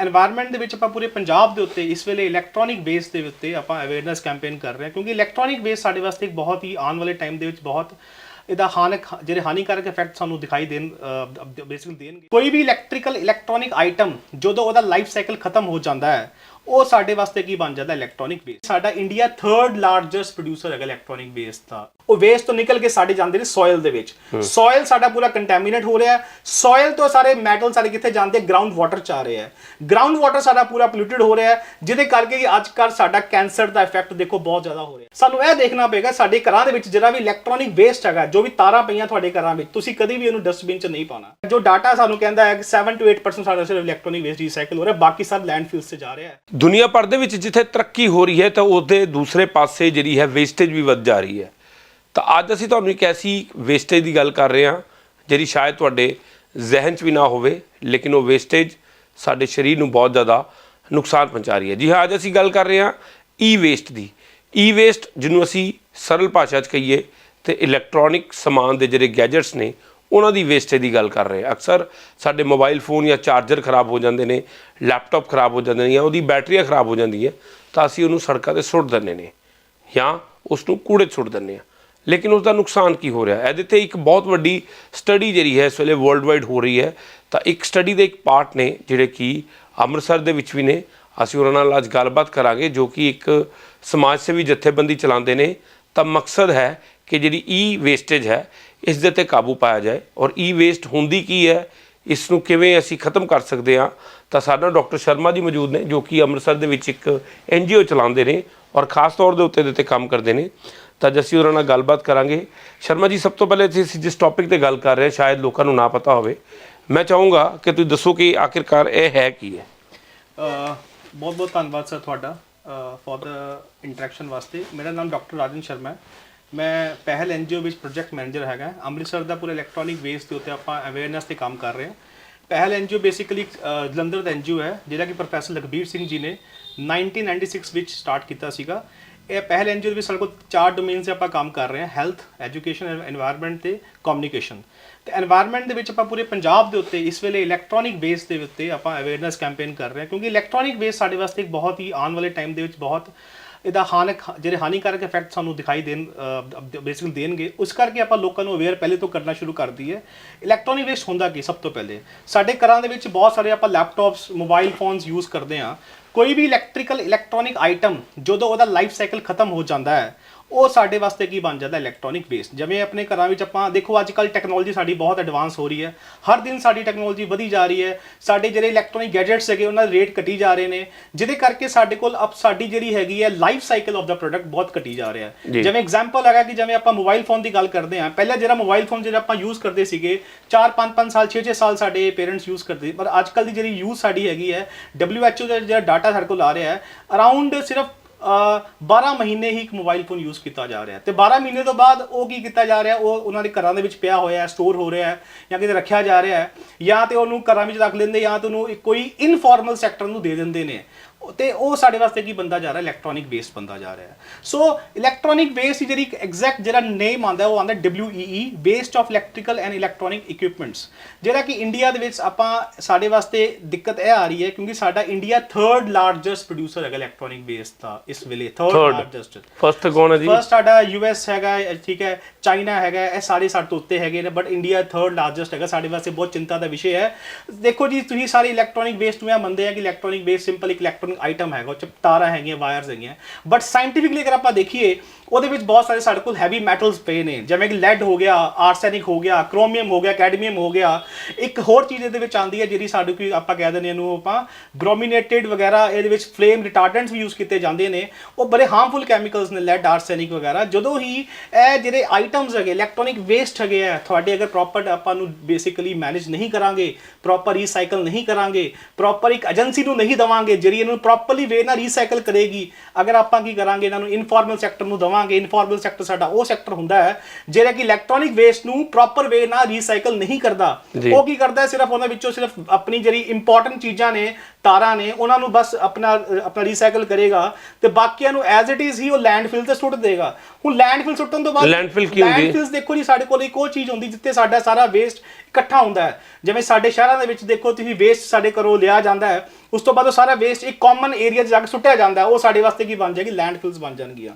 Environment ਦੇ ਵਿੱਚ ਆਪਾਂ ਪੂਰੇ ਪੰਜਾਬ ਦੇ ਉੱਤੇ, ਇਸ ਵੇਲੇ ਇਲੈਕਟ੍ਰੋਨਿਕ ਬੇਸ ਦੇ ਉੱਤੇ ਆਪਾਂ ਅਵੇਅਰਨੈਸ ਕੈਂਪੇਨ ਕਰ ਰਹੇ ਹਾਂ, ਕਿਉਂਕਿ ਇਲੈਕਟ੍ਰੋਨਿਕ ਬੇਸ ਸਾਡੇ ਵਾਸਤੇ ਇੱਕ ਬਹੁਤ ਹੀ ਆਉਣ ਵਾਲੇ ਟਾਈਮ ਦੇ ਵਿੱਚ ਬਹੁਤ ਇਹਦਾ ਹਾਨਕ, ਜਿਹੜੇ ਹਾਨੀਕਾਰਕ ਇਫੈਕਟ ਸਾਨੂੰ ਦਿਖਾਈ ਦੇਣ ਬੇਸਿਕਲੀ ਦੇਣਗੇ। ਕੋਈ ਵੀ ਇਲੈਕਟ੍ਰੀਕਲ ਇਲੈਕਟ੍ਰੋਨਿਕ ਆਈਟਮ ਜਦੋਂ ਉਹਦਾ ਲਾਈਫ ਸਾਈਕਲ ਖਤਮ ਹੋ ਜਾਂਦਾ ਹੈ ਉਹ ਸਾਡੇ ਵਾਸਤੇ ਕੀ ਬਣ ਜਾਂਦਾ ਇਲੈਕਟ੍ਰੋਨਿਕ ਬੇਸ ਸਾਡਾ ਇੰਡੀਆ ਥਰਡ ਲਾਰਜੈਸਟ ਪ੍ਰੋਡਿਊਸਰ ਹੈਗਾ ਇਲੈਕਟ੍ਰੋਨਿਕ ਬੇਸ ਦਾ। ਉਹ ਵੇਸਟ ਤੋਂ ਨਿਕਲ ਕੇ ਸਾਡੇ ਜਾਂਦੇ ਨੇ ਸੋਇਲ ਦੇ ਵਿੱਚ। ਸੋਇਲ ਸਾਡਾ ਪੂਰਾ ਕੰਟੈਮੀਨੇਟ ਹੋ ਰਿਹਾ ਹੈ। ਸੋਇਲ ਤੋਂ ਸਾਰੇ ਮੈਟਲ ਸਾਰੇ ਕਿੱਥੇ ਜਾਂਦੇ? ਗਰਾਊਂਡ ਵਾਟਰ ਚ ਆ ਰਹੇ ਹੈ। ਗਰਾਊਂਡ ਵਾਟਰ ਸਾਡਾ ਪੂਰਾ ਪੋਲਿਊਟਡ ਹੋ ਰਿਹਾ ਹੈ ਜਿਹਦੇ ਕਰਕੇ ਅੱਜ ਕੱਲ੍ਹ ਸਾਡਾ ਕੈਂਸਰ ਦਾ ਇਫੈਕਟ ਦੇਖੋ ਬਹੁਤ ਜ਼ਿਆਦਾ ਹੋ ਰਿਹਾ ਸਾਨੂੰ ਇਹ ਦੇਖਣਾ ਪਏਗਾ ਸਾਡੇ ਘਰਾਂ ਦੇ ਵਿੱਚ ਜਿਹੜਾ ਵੀ ਇਲੈਕਟ੍ਰੋਨਿਕ ਵੇਸਟ ਹੈਗਾ ਜੋ ਵੀ ਤਾਰਾਂ ਪਈਆਂ ਤੁਹਾਡੇ ਘਰਾਂ ਵਿੱਚ ਤੁਸੀਂ ਕਦੀ ਵੀ ਇਹਨੂੰ ਡਸਟਬਿਨ 'ਚ ਨਹੀਂ ਪਾਉਣਾ। ਜੋ ਡਾਟਾ ਸਾਨੂੰ ਕਹਿੰਦਾ ਹੈ ਕਿ 7 to 8% ਸਾਡਾ ਸਿਰਫ ਇਲੈਕਟ੍ਰੋਨਿਕ ਵੇਸਟ ਰੀਸਾਈਕਲ ਹੋ ਰਿਹਾ ਬਾਕੀ ਸਭ ਲੈਂਡਫਿਲਸ 'ਚ ਜਾ ਰਿਹਾ ਹੈ। ਦੁਨੀਆ ਭਰ ਦੇ ਵਿੱਚ ਜਿੱਥੇ ਤਰੱਕੀ ਹੋ ਰਹੀ ਹੈ ਤਾਂ ਉਹਦੇ ਦੂਸਰੇ ਪਾਸੇ ਜਿਹੜੀ ਹੈ ਵੇਸਟੇਜ ਵੀ ਵੱਧ ਜਾ ਰਹੀ ਹੈ। ਤਾਂ ਅੱਜ ਅਸੀਂ ਤੁਹਾਨੂੰ ਇੱਕ ਐਸੀ ਵੇਸਟੇਜ ਦੀ ਗੱਲ ਕਰ ਰਹੇ ਹਾਂ, ਜਿਹੜੀ ਸ਼ਾਇਦ ਤੁਹਾਡੇ ਜ਼ਿਹਨ 'ਚ ਵੀ ਨਾ ਹੋਵੇ, ਲੇਕਿਨ ਉਹ ਵੇਸਟੇਜ ਸਾਡੇ ਸਰੀਰ ਨੂੰ ਬਹੁਤ ਜ਼ਿਆਦਾ ਨੁਕਸਾਨ ਪਹੁੰਚਾ ਰਹੀ ਹੈ। ਜੀ ਹਾਂ, ਅੱਜ ਅਸੀਂ ਗੱਲ ਕਰ ਰਹੇ ਹਾਂ ਈ ਵੇਸਟ ਦੀ। ਈ ਵੇਸਟ ਜਿਹਨੂੰ ਅਸੀਂ ਸਰਲ ਭਾਸ਼ਾ 'ਚ ਕਹੀਏ ਤੇ ਇਲੈਕਟ੍ਰੋਨਿਕ ਸਮਾਨ ਦੇ ਜਿਹੜੇ ਗੈਜਟਸ ਨੇ ਉਹਨਾਂ ਦੀ ਵੇਸਟੇਜ ਦੀ ਗੱਲ ਕਰ ਰਹੇ ਅਕਸਰ ਸਾਡੇ ਮੋਬਾਈਲ ਫੋਨ ਜਾਂ ਚਾਰਜਰ ਖਰਾਬ ਹੋ ਜਾਂਦੇ ਨੇ ਲੈਪਟਾਪ ਖਰਾਬ ਹੋ ਜਾਂਦੇ ਨੇ ਜਾਂ ਉਹਦੀ ਬੈਟਰੀਆਂ ਖਰਾਬ ਹੋ ਜਾਂਦੀ ਹੈ, ਤਾਂ ਅਸੀਂ ਉਹਨੂੰ ਸੜਕਾਂ ਤੇ ਸੁੱਟ ਦਿੰਦੇ ਨੇ ਜਾਂ ਉਸ ਨੂੰ ਕੂੜੇ 'ਚ ਸੁੱਟ ਦਿੰਦੇ ਹਾਂ ਲੇਕਿਨ ਉਸ ਦਾ ਨੁਕਸਾਨ ਕੀ ਹੋ ਰਿਹਾ? ਇਹਦੇ ਤੇ ਇੱਕ ਬਹੁਤ ਵੱਡੀ ਸਟੱਡੀ ਜਿਹੜੀ ਹੈ, ਇਸ ਵੇਲੇ ਵਰਲਡ ਵਾਈਡ ਹੋ ਰਹੀ ਹੈ। ਤਾਂ ਇੱਕ ਸਟੱਡੀ ਦੇ ਇੱਕ ਪਾਰਟ ਨੇ ਜਿਹੜੇ ਕਿ ਅੰਮ੍ਰਿਤਸਰ ਦੇ ਵਿੱਚ ਵੀ ਨੇ। ਅਸੀਂ ਉਹਨਾਂ ਨਾਲ ਅੱਜ ਗੱਲਬਾਤ ਕਰਾਂਗੇ, ਜੋ ਕਿ ਇੱਕ ਸਮਾਜ ਸੇਵੀ ਜਥੇਬੰਦੀ ਚਲਾਉਂਦੇ ਨੇ। ਤਾਂ ਮਕਸਦ ਹੈ ਕਿ ਜਿਹੜੀ ਈ ਵੇਸਟੇਜ ਹੈ ਇਸ ਦੇ ਤੇ ਕਾਬੂ ਪਾਇਆ ਜਾਏ। ਔਰ ਈ ਵੇਸਟ ਹੁੰਦੀ ਕੀ ਹੈ? ਇਸ ਨੂੰ ਕਿਵੇਂ ਅਸੀਂ ਖਤਮ ਕਰ ਸਕਦੇ ਹਾਂ? ਤਾਂ ਸਾਡਾ ਡਾਕਟਰ ਸ਼ਰਮਾ ਜੀ ਮੌਜੂਦ ਨੇ, ਜੋ ਕਿ ਅੰਮ੍ਰਿਤਸਰ ਦੇ ਵਿੱਚ ਇੱਕ ਐਨਜੀਓ ਚਲਾਉਂਦੇ ਨੇ ਔਰ ਖਾਸ ਤੌਰ ਦੇ ਉੱਤੇ ਦੇ ਉੱਤੇ ਕੰਮ ਕਰਦੇ ਨੇ। ਤਾਂ ਅੱਜ ਅਸੀਂ ਉਹਨਾਂ ਨਾਲ ਗੱਲਬਾਤ ਕਰਾਂਗੇ। ਸ਼ਰਮਾ ਜੀ, ਸਭ ਤੋਂ ਪਹਿਲੇ ਅਸੀਂ ਜਿਸ ਟੌਪਿਕ ਤੇ ਗੱਲ ਕਰ ਰਹੇ ਸ਼ਾਇਦ ਲੋਕਾਂ ਨੂੰ ਨਾ ਪਤਾ ਹੋਵੇ, ਮੈਂ ਚਾਹੂੰਗਾ ਕਿ ਤੁਸੀਂ ਦੱਸੋ ਕਿ ਆਖਿਰਕਾਰ ਇਹ ਹੈ ਕੀ ਹੈ? ਬਹੁਤ ਬਹੁਤ ਧੰਨਵਾਦ ਸਰ ਤੁਹਾਡਾ ਫॉर ਦਾ ਇੰਟਰੈਕਸ਼ਨ ਵਾਸਤੇ। ਮੇਰਾ ਨਾਮ ਡਾਕਟਰ ਰਾਜਨ ਸ਼ਰਮਾ ਹੈ। ਮੈਂ ਪਹਿਲ ਐਨਜੀਓ ਵਿੱਚ ਪ੍ਰੋਜੈਕਟ ਮੈਨੇਜਰ ਹੈਗਾ, ਅੰਮ੍ਰਿਤਸਰ ਦਾ ਪੂਰਾ ਇਲੈਕਟ੍ਰੋਨਿਕ ਵੇਸਟ ਦੇ ਉੱਤੇ ਆਪਾਂ ਅਵੇਅਰਨੈਸ ਤੇ ਕੰਮ ਕਰ ਰਹੇ ਹਾਂ। Pahal N NGO basically Jalandhar ਦਾ ਐਨ ਐਨਜੀਓ ਹੈ, ਜਿਹੜਾ ਕਿ ਪ੍ਰੋਫੈਸਰ ਲਖਬੀਰ ਸਿੰਘ ਜੀ ਨੇ 1996 ਵਿੱਚ ਸਟਾਰਟ ਕੀਤਾ ਸੀਗਾ। ਇਹ ਪਹਿਲ ਐਨਜੀਓ ਵਿੱਚ ਸਾਡੇ ਕੋਲ ਚਾਰ ਡੋਮੇਨ 'ਤੇ ਆਪਾਂ ਕੰਮ ਕਰ ਰਹੇ ਹਾਂ ਹੈਲਥ ਐਜੂਕੇਸ਼ਨ ਐਂਡ এনवायरमेंट ਤੇ ਕਮਿਊਨੀਕੇਸ਼ਨ ਤੇ এনवायरमेंट ਦੇ ਵਿੱਚ ਆਪਾਂ ਪੂਰੇ ਪੰਜਾਬ ਦੇ ਉੱਤੇ, ਇਸ ਵੇਲੇ ਇਲੈਕਟ੍ਰੋਨਿਕ ਬੇਸ ਦੇ ਉੱਤੇ ਆਪਾਂ ਅਵੇਅਰਨੈਸ ਕੈਂਪੇਨ ਕਰ ਰਹੇ ਹਾਂ, ਕਿਉਂਕਿ ਇਲੈਕਟ੍ਰੋਨਿਕ ਬੇਸ ਸਾਡੇ ਵਾਸਤੇ ਇੱਕ ਬਹੁਤ ਹੀ ਆਉਣ ਵਾਲੇ ਟਾਈਮ ਦੇ ਵਿੱਚ ਬਹੁਤ ਇਹਦਾ ਹਾਨਕ ਜਿਹੜੇ ਹਾਨੀਕਾਰਕ ਇਫੈਕਟ ਸਾਨੂੰ ਦਿਖਾਈ ਦੇਣ ਬੇਸਿਕਲੀ ਦੇਣਗੇ, ਉਸ ਕਰਕੇ ਆਪਾਂ ਲੋਕਾਂ ਨੂੰ ਅਵੇਅਰ ਪਹਿਲੇ ਤੋਂ ਕਰਨਾ ਸ਼ੁਰੂ ਕਰ ਦਈਏ। ਇਲੈਕਟ੍ਰੋਨਿਕ ਵੇਸਟ ਹੁੰਦਾ ਕੀ ਸਭ ਤੋਂ ਪਹਿਲੇ? ਸਾਡੇ ਘਰਾਂ ਦੇ ਵਿੱਚ ਬਹੁਤ ਸਾਰੇ ਆਪਾਂ ਲੈਪਟਾਪਸ ਮੋਬਾਈਲ ਫੋਨਸ ਯੂਜ਼ ਕਰਦੇ ਹਾਂ। ਕੋਈ ਵੀ ਇਲੈਕਟ੍ਰੀਕਲ ਇਲੈਕਟ੍ਰੋਨਿਕ ਆਈਟਮ ਜਦੋਂ ਉਹਦਾ ਲਾਈਫ ਸਾਈਕਲ ਖਤਮ ਹੋ ਜਾਂਦਾ ਹੈ ਉਹ ਸਾਡੇ ਵਾਸਤੇ ਕੀ ਬਣ ਜਾਂਦਾ ਇਲੈਕਟ੍ਰੋਨਿਕ ਵੇਸਟ ਜਿਵੇਂ ਆਪਣੇ ਘਰਾਂ ਵਿੱਚ ਆਪਾਂ ਦੇਖੋ ਅੱਜ ਕੱਲ ਟੈਕਨੋਲੋਜੀ ਸਾਡੀ ਬਹੁਤ ਐਡਵਾਂਸ ਹੋ ਰਹੀ ਹੈ। ਹਰ ਦਿਨ ਸਾਡੀ ਟੈਕਨੋਲੋਜੀ ਵਧੀ ਜਾ ਰਹੀ ਹੈ। ਸਾਡੇ ਜਿਹੜੇ ਇਲੈਕਟ੍ਰੋਨਿਕ ਗੈਜਟਸ ਹੈਗੇ ਉਹਨਾਂ ਦੇ ਰੇਟ ਘਟੀ ਜਾ ਰਹੇ ਨੇ। ਜਿਹਦੇ ਕਰਕੇ ਸਾਡੇ ਕੋਲ ਅਬ ਸਾਡੀ ਜਿਹੜੀ ਹੈਗੀ ਹੈ ਲਾਈਫ ਸਾਈਕਲ ਆਫ ਦਾ ਪ੍ਰੋਡਕਟ ਬਹੁਤ ਘਟੀ ਜਾ ਰਿਹਾ ਹੈ। ਜਿਵੇਂ ਐਗਜ਼ਾਮਪਲ ਹੈਗਾ ਕਿ ਜਿਵੇਂ ਆਪਾਂ ਮੋਬਾਈਲ ਫੋਨ ਦੀ ਗੱਲ ਕਰਦੇ ਹਾਂ। ਪਹਿਲਾਂ ਜਿਹੜਾ ਮੋਬਾਈਲ ਫੋਨ ਜਿਹੜਾ ਆਪਾਂ ਯੂਜ਼ ਕਰਦੇ ਸੀਗੇ 4 5 5 ਸਾਲ 6 6 ਸਾਲ ਸਾਡੇ ਪੇਰੈਂਟਸ ਯੂਜ਼ ਕਰਦੇ ਪਰ ਅੱਜ ਕੱਲ ਦੀ ਜਿਹੜੀ ਯੂਜ਼ ਸਾਡੀ ਹੈਗੀ ਹੈ WHO ਦਾ ਜਿਹੜਾ ਡਾਟਾ ਸਾਡੇ ਕੋਲ ਆ ਰਿਹਾ ਹੈ ਅਰਾਊਂਡ ਸਿਰਫ 12 ਮਹੀਨੇ ਹੀ ਇੱਕ ਮੋਬਾਈਲ ਫੋਨ ਯੂਜ਼ ਕੀਤਾ ਜਾ ਰਿਹਾ ਤੇ 12 ਮਹੀਨੇ ਤੋਂ ਬਾਅਦ ਉਹ ਕੀ ਕੀਤਾ ਜਾ ਰਿਹਾ, ਉਹ ਉਹਨਾਂ ਦੇ ਘਰਾਂ ਦੇ ਵਿੱਚ ਪਿਆ ਹੋਇਆ ਹੈ ਸਟੋਰ ਹੋ ਰਿਹਾ ਹੈ, ਜਾਂ ਕਿਤੇ ਰੱਖਿਆ ਜਾ ਰਿਹਾ ਹੈ, ਜਾਂ ਤੇ ਉਹਨੂੰ ਘਰਾਂ ਵਿੱਚ ਰੱਖ ਲੈਂਦੇ, ਜਾਂ ਤੇ ਉਹਨੂੰ ਇੱਕ ਕੋਈ ਇਨਫਾਰਮਲ ਸੈਕਟਰ ਨੂੰ ਦੇ ਦਿੰਦੇ ਨੇ। ਤੇ ਉਹ ਸਾਡੇ ਵਾਸਤੇ ਕੀ ਬੰਦਾ ਜਾ ਰਿਹਾ? ਇਲੈਕਟ੍ਰੋਨਿਕ ਵੇਸਟ ਬੰਦਾ ਜਾ ਰਿਹਾ ਸੋ ਇਲੈਕਟ੍ਰੋਨਿਕ ਵੇਸਟ ਦੀ ਜਿਹੜੀ ਐਗਜ਼ੈਕਟ ਜਿਹੜਾ ਨੇਮ ਆਂਦਾ ਉਹ ਆਂਦਾ WEE waste of electrical and electronic equipments ਜਿਹੜਾ ਕਿ ਇੰਡੀਆ ਦੇ ਵਿੱਚ ਆਪਾਂ ਸਾਡੇ ਵਾਸਤੇ ਦਿੱਕਤ ਇਹ ਆ ਰਹੀ ਹੈ ਕਿਉਂਕਿ ਸਾਡਾ ਇੰਡੀਆ ਥਰਡ ਲਾਰਜੈਸਟ ਪ੍ਰੋਡਿਊਸਰ ਹੈਗਾ ਇਲੈਕਟ੍ਰੋਨਿਕ ਵੇਸਟ ਦਾ ਇਸ ਵੇਲੇ ਥਰਡ. ਲਾਰਜੈਸਟ ਫਸਟ ਕੌਣ ਹੈ ਜੀ? ਫਰਸਟ ਸਾਡਾ ਯੂਐਸ ਹੈਗਾ ਠੀਕ ਹੈ ਚਾਈਨਾ ਹੈਗਾ ਇਹ ਸਾਰੇ ਸਾਡੇ ਤੋਂ ਉੱਤੇ ਹੈਗੇ ਨੇ ਬਟ ਇੰਡੀਆ ਥਰਡ ਲਾਰਜੈਸਟ ਹੈਗਾ ਸਾਡੇ ਵਾਸਤੇ ਬਹੁਤ ਚਿੰਤਾ ਦਾ ਵਿਸ਼ੇ ਹੈ। ਦੇਖੋ ਜੀ ਤੁਸੀਂ ਸਾਰੇ ਇਲੈਕਟ੍ਰੋਨਿਕ ਵੇਸਟ ਨੂੰ ਇਹ ਮੰਨਦੇ ਆ ਕਿ ਇਲੈਕਟ੍ਰੋਨਿਕ ਵੇਸਟ ਸਿੰਪਲ ਇੱਕ ਇਲੈਕਟ੍ਰੋਨਿਕ ਆਈਟਮ ਹੈਗਾ, ਉਹ ਚ ਤਾਰਾਂ ਹੈਗੀਆਂ ਵਾਇਰਸ ਹੈਗੀਆਂ। ਬਟ ਸਾਇੰਟੀਫਿਕਲੀ ਅਗਰ ਆਪਾਂ ਦੇਖੀਏ, ਉਹਦੇ ਵਿੱਚ ਬਹੁਤ ਸਾਰੇ ਸਾਡੇ ਕੋਲ ਹੈਵੀ ਮੈਟਲਸ ਪਏ ਨੇ, ਜਿਵੇਂ ਕਿ ਲੈਡ ਹੋ ਗਿਆ ਆਰਸੈਨਿਕ ਹੋ ਗਿਆ ਕ੍ਰੋਮੀਅਮ ਹੋ ਗਿਆ ਕੈਡਮੀਅਮ ਹੋ ਗਿਆ। ਇੱਕ ਹੋਰ ਚੀਜ਼ ਇਹਦੇ ਵਿੱਚ ਆਉਂਦੀ ਹੈ, ਜਿਹੜੀ ਸਾਡੇ ਕੋਈ ਆਪਾਂ ਕਹਿ ਦਿੰਦੇ ਇਹਨੂੰ ਆਪਾਂ ਬ੍ਰੋਮੀਨੇਟਡ ਵਗੈਰਾ, ਇਹਦੇ ਵਿੱਚ ਫਲੇਮ ਰਿਟਾਰਡੈਂਟਸ ਵੀ ਯੂਜ਼ ਕੀਤੇ ਜਾਂਦੇ ਨੇ। ਉਹ ਬੜੇ ਹਾਰਮਫੁਲ ਕੈਮੀਕਲਸ ਨੇ ਲੈਡ ਆਰਸੈਨਿਕ ਵਗੈਰਾ। ਜਦੋਂ ਹੀ ਇਹ ਜਿਹੜੇ ਆਈਟਮਸ ਹੈਗੇ ਇਲੈਕਟ੍ਰੋਨਿਕ ਵੇਸਟ ਹੈਗੇ ਆ, ਤੁਹਾਡੇ ਅਗਰ ਪ੍ਰੋਪਰ ਆਪਾਂ ਨੂੰ ਬੇਸਿਕਲੀ ਮੈਨੇਜ ਨਹੀਂ ਕਰਾਂਗੇ ਪ੍ਰੋਪਰ ਰੀਸਾਈਕਲ ਨਹੀਂ ਕਰਾਂਗੇ ਪ੍ਰੋਪਰ ਇੱਕ ਏਜੰਸੀ ਨੂੰ ਨਹੀਂ ਦਵਾਂਗੇ, ਜਿਹੜੀ ਇਹਨੂੰ ਪ੍ਰੋਪਰਲੀ ਵੇ ਨਾਲ ਰੀਸਾਈਕਲ ਕਰੇਗੀ। ਅਗਰ ਆਪਾਂ ਕੀ ਕਰਾਂਗੇ ਇਹਨਾਂ ਨੂੰ ਇਨਫਾਰਮਲ ਸੈਕਟਰ ਨੂੰ ਦਵਾਂਗੇ ਇਨਫਾਰਮਲ ਸੈਕਟਰ ਸਾਡਾ ਉਹ ਸੈਕਟਰ ਹੁੰਦਾ ਹੈ ਜਿਹੜਾ ਕਿ ਇਲੈਕਟ੍ਰੋਨਿਕ ਵੇਸਟ ਨੂੰ ਪ੍ਰੋਪਰ ਵੇ ਨਾਲ ਰੀਸਾਈਕਲ ਨਹੀਂ ਕਰਦਾ। ਉਹ ਕੀ ਕਰਦਾ ਹੈ ਸਿਰਫ ਉਹਨਾਂ ਵਿੱਚੋਂ ਸਿਰਫ ਆਪਣੀ ਜਿਹੜੀ ਇੰਪੋਰਟੈਂਟ ਚੀਜ਼ਾਂ ਨੇ ਤਾਰਾਂ ਨੇ ਉਹਨਾਂ ਨੂੰ ਬਸ ਆਪਣਾ ਆਪਣਾ ਰੀਸਾਈਕਲ ਕਰੇਗਾ ਤੇ ਬਾਕੀਆਂ ਨੂੰ ਐਜ਼ ਇਟ ਇਜ਼ ਹੀ ਉਹ ਲੈਂਡਫਿਲ ਤੇ ਸੁੱਟ ਦੇਗਾ। ਹੁਣ ਲੈਂਡਫਿਲ ਸੁੱਟਣ ਤੋਂ ਬਾਅਦ Landfill ਕੀ ਹੁੰਦੀ ਹੈ? Landfills ਦੇਖੋ ਜੀ ਸਾਡੇ ਕੋਲ ਇੱਕ ਉਹ ਚੀਜ਼ ਹੁੰਦੀ ਜਿੱਥੇ ਸਾਡਾ ਸਾਰਾ ਵੇਸਟ ਇਕੱਠਾ ਹੁੰਦਾ ਹੈ। ਜਿਵੇਂ ਸਾਡੇ ਸ਼ਹਿਰਾਂ ਦੇ ਵਿੱਚ ਦੇਖੋ ਤੁਸੀਂ ਵੇਸਟ ਸਾਡੇ ਘਰੋਂ ਲਿਆ ਜਾਂਦਾ ਹੈ। ਉਸ ਤੋਂ ਬਾਅਦ ਉਹ ਸਾਰਾ ਵੇਸਟ ਇੱਕ ਕਾਮਨ ਏਰੀਆ 'ਚ ਜਾ ਕੇ ਸੁੱਟਿਆ ਜਾਂਦਾ ਉਹ ਸਾਡੇ ਵਾਸਤੇ ਕੀ ਬਣ ਜਾਏਗੀ? ਲੈਂਡਫਿਲਸ ਬਣ ਜਾਣਗੀਆਂ।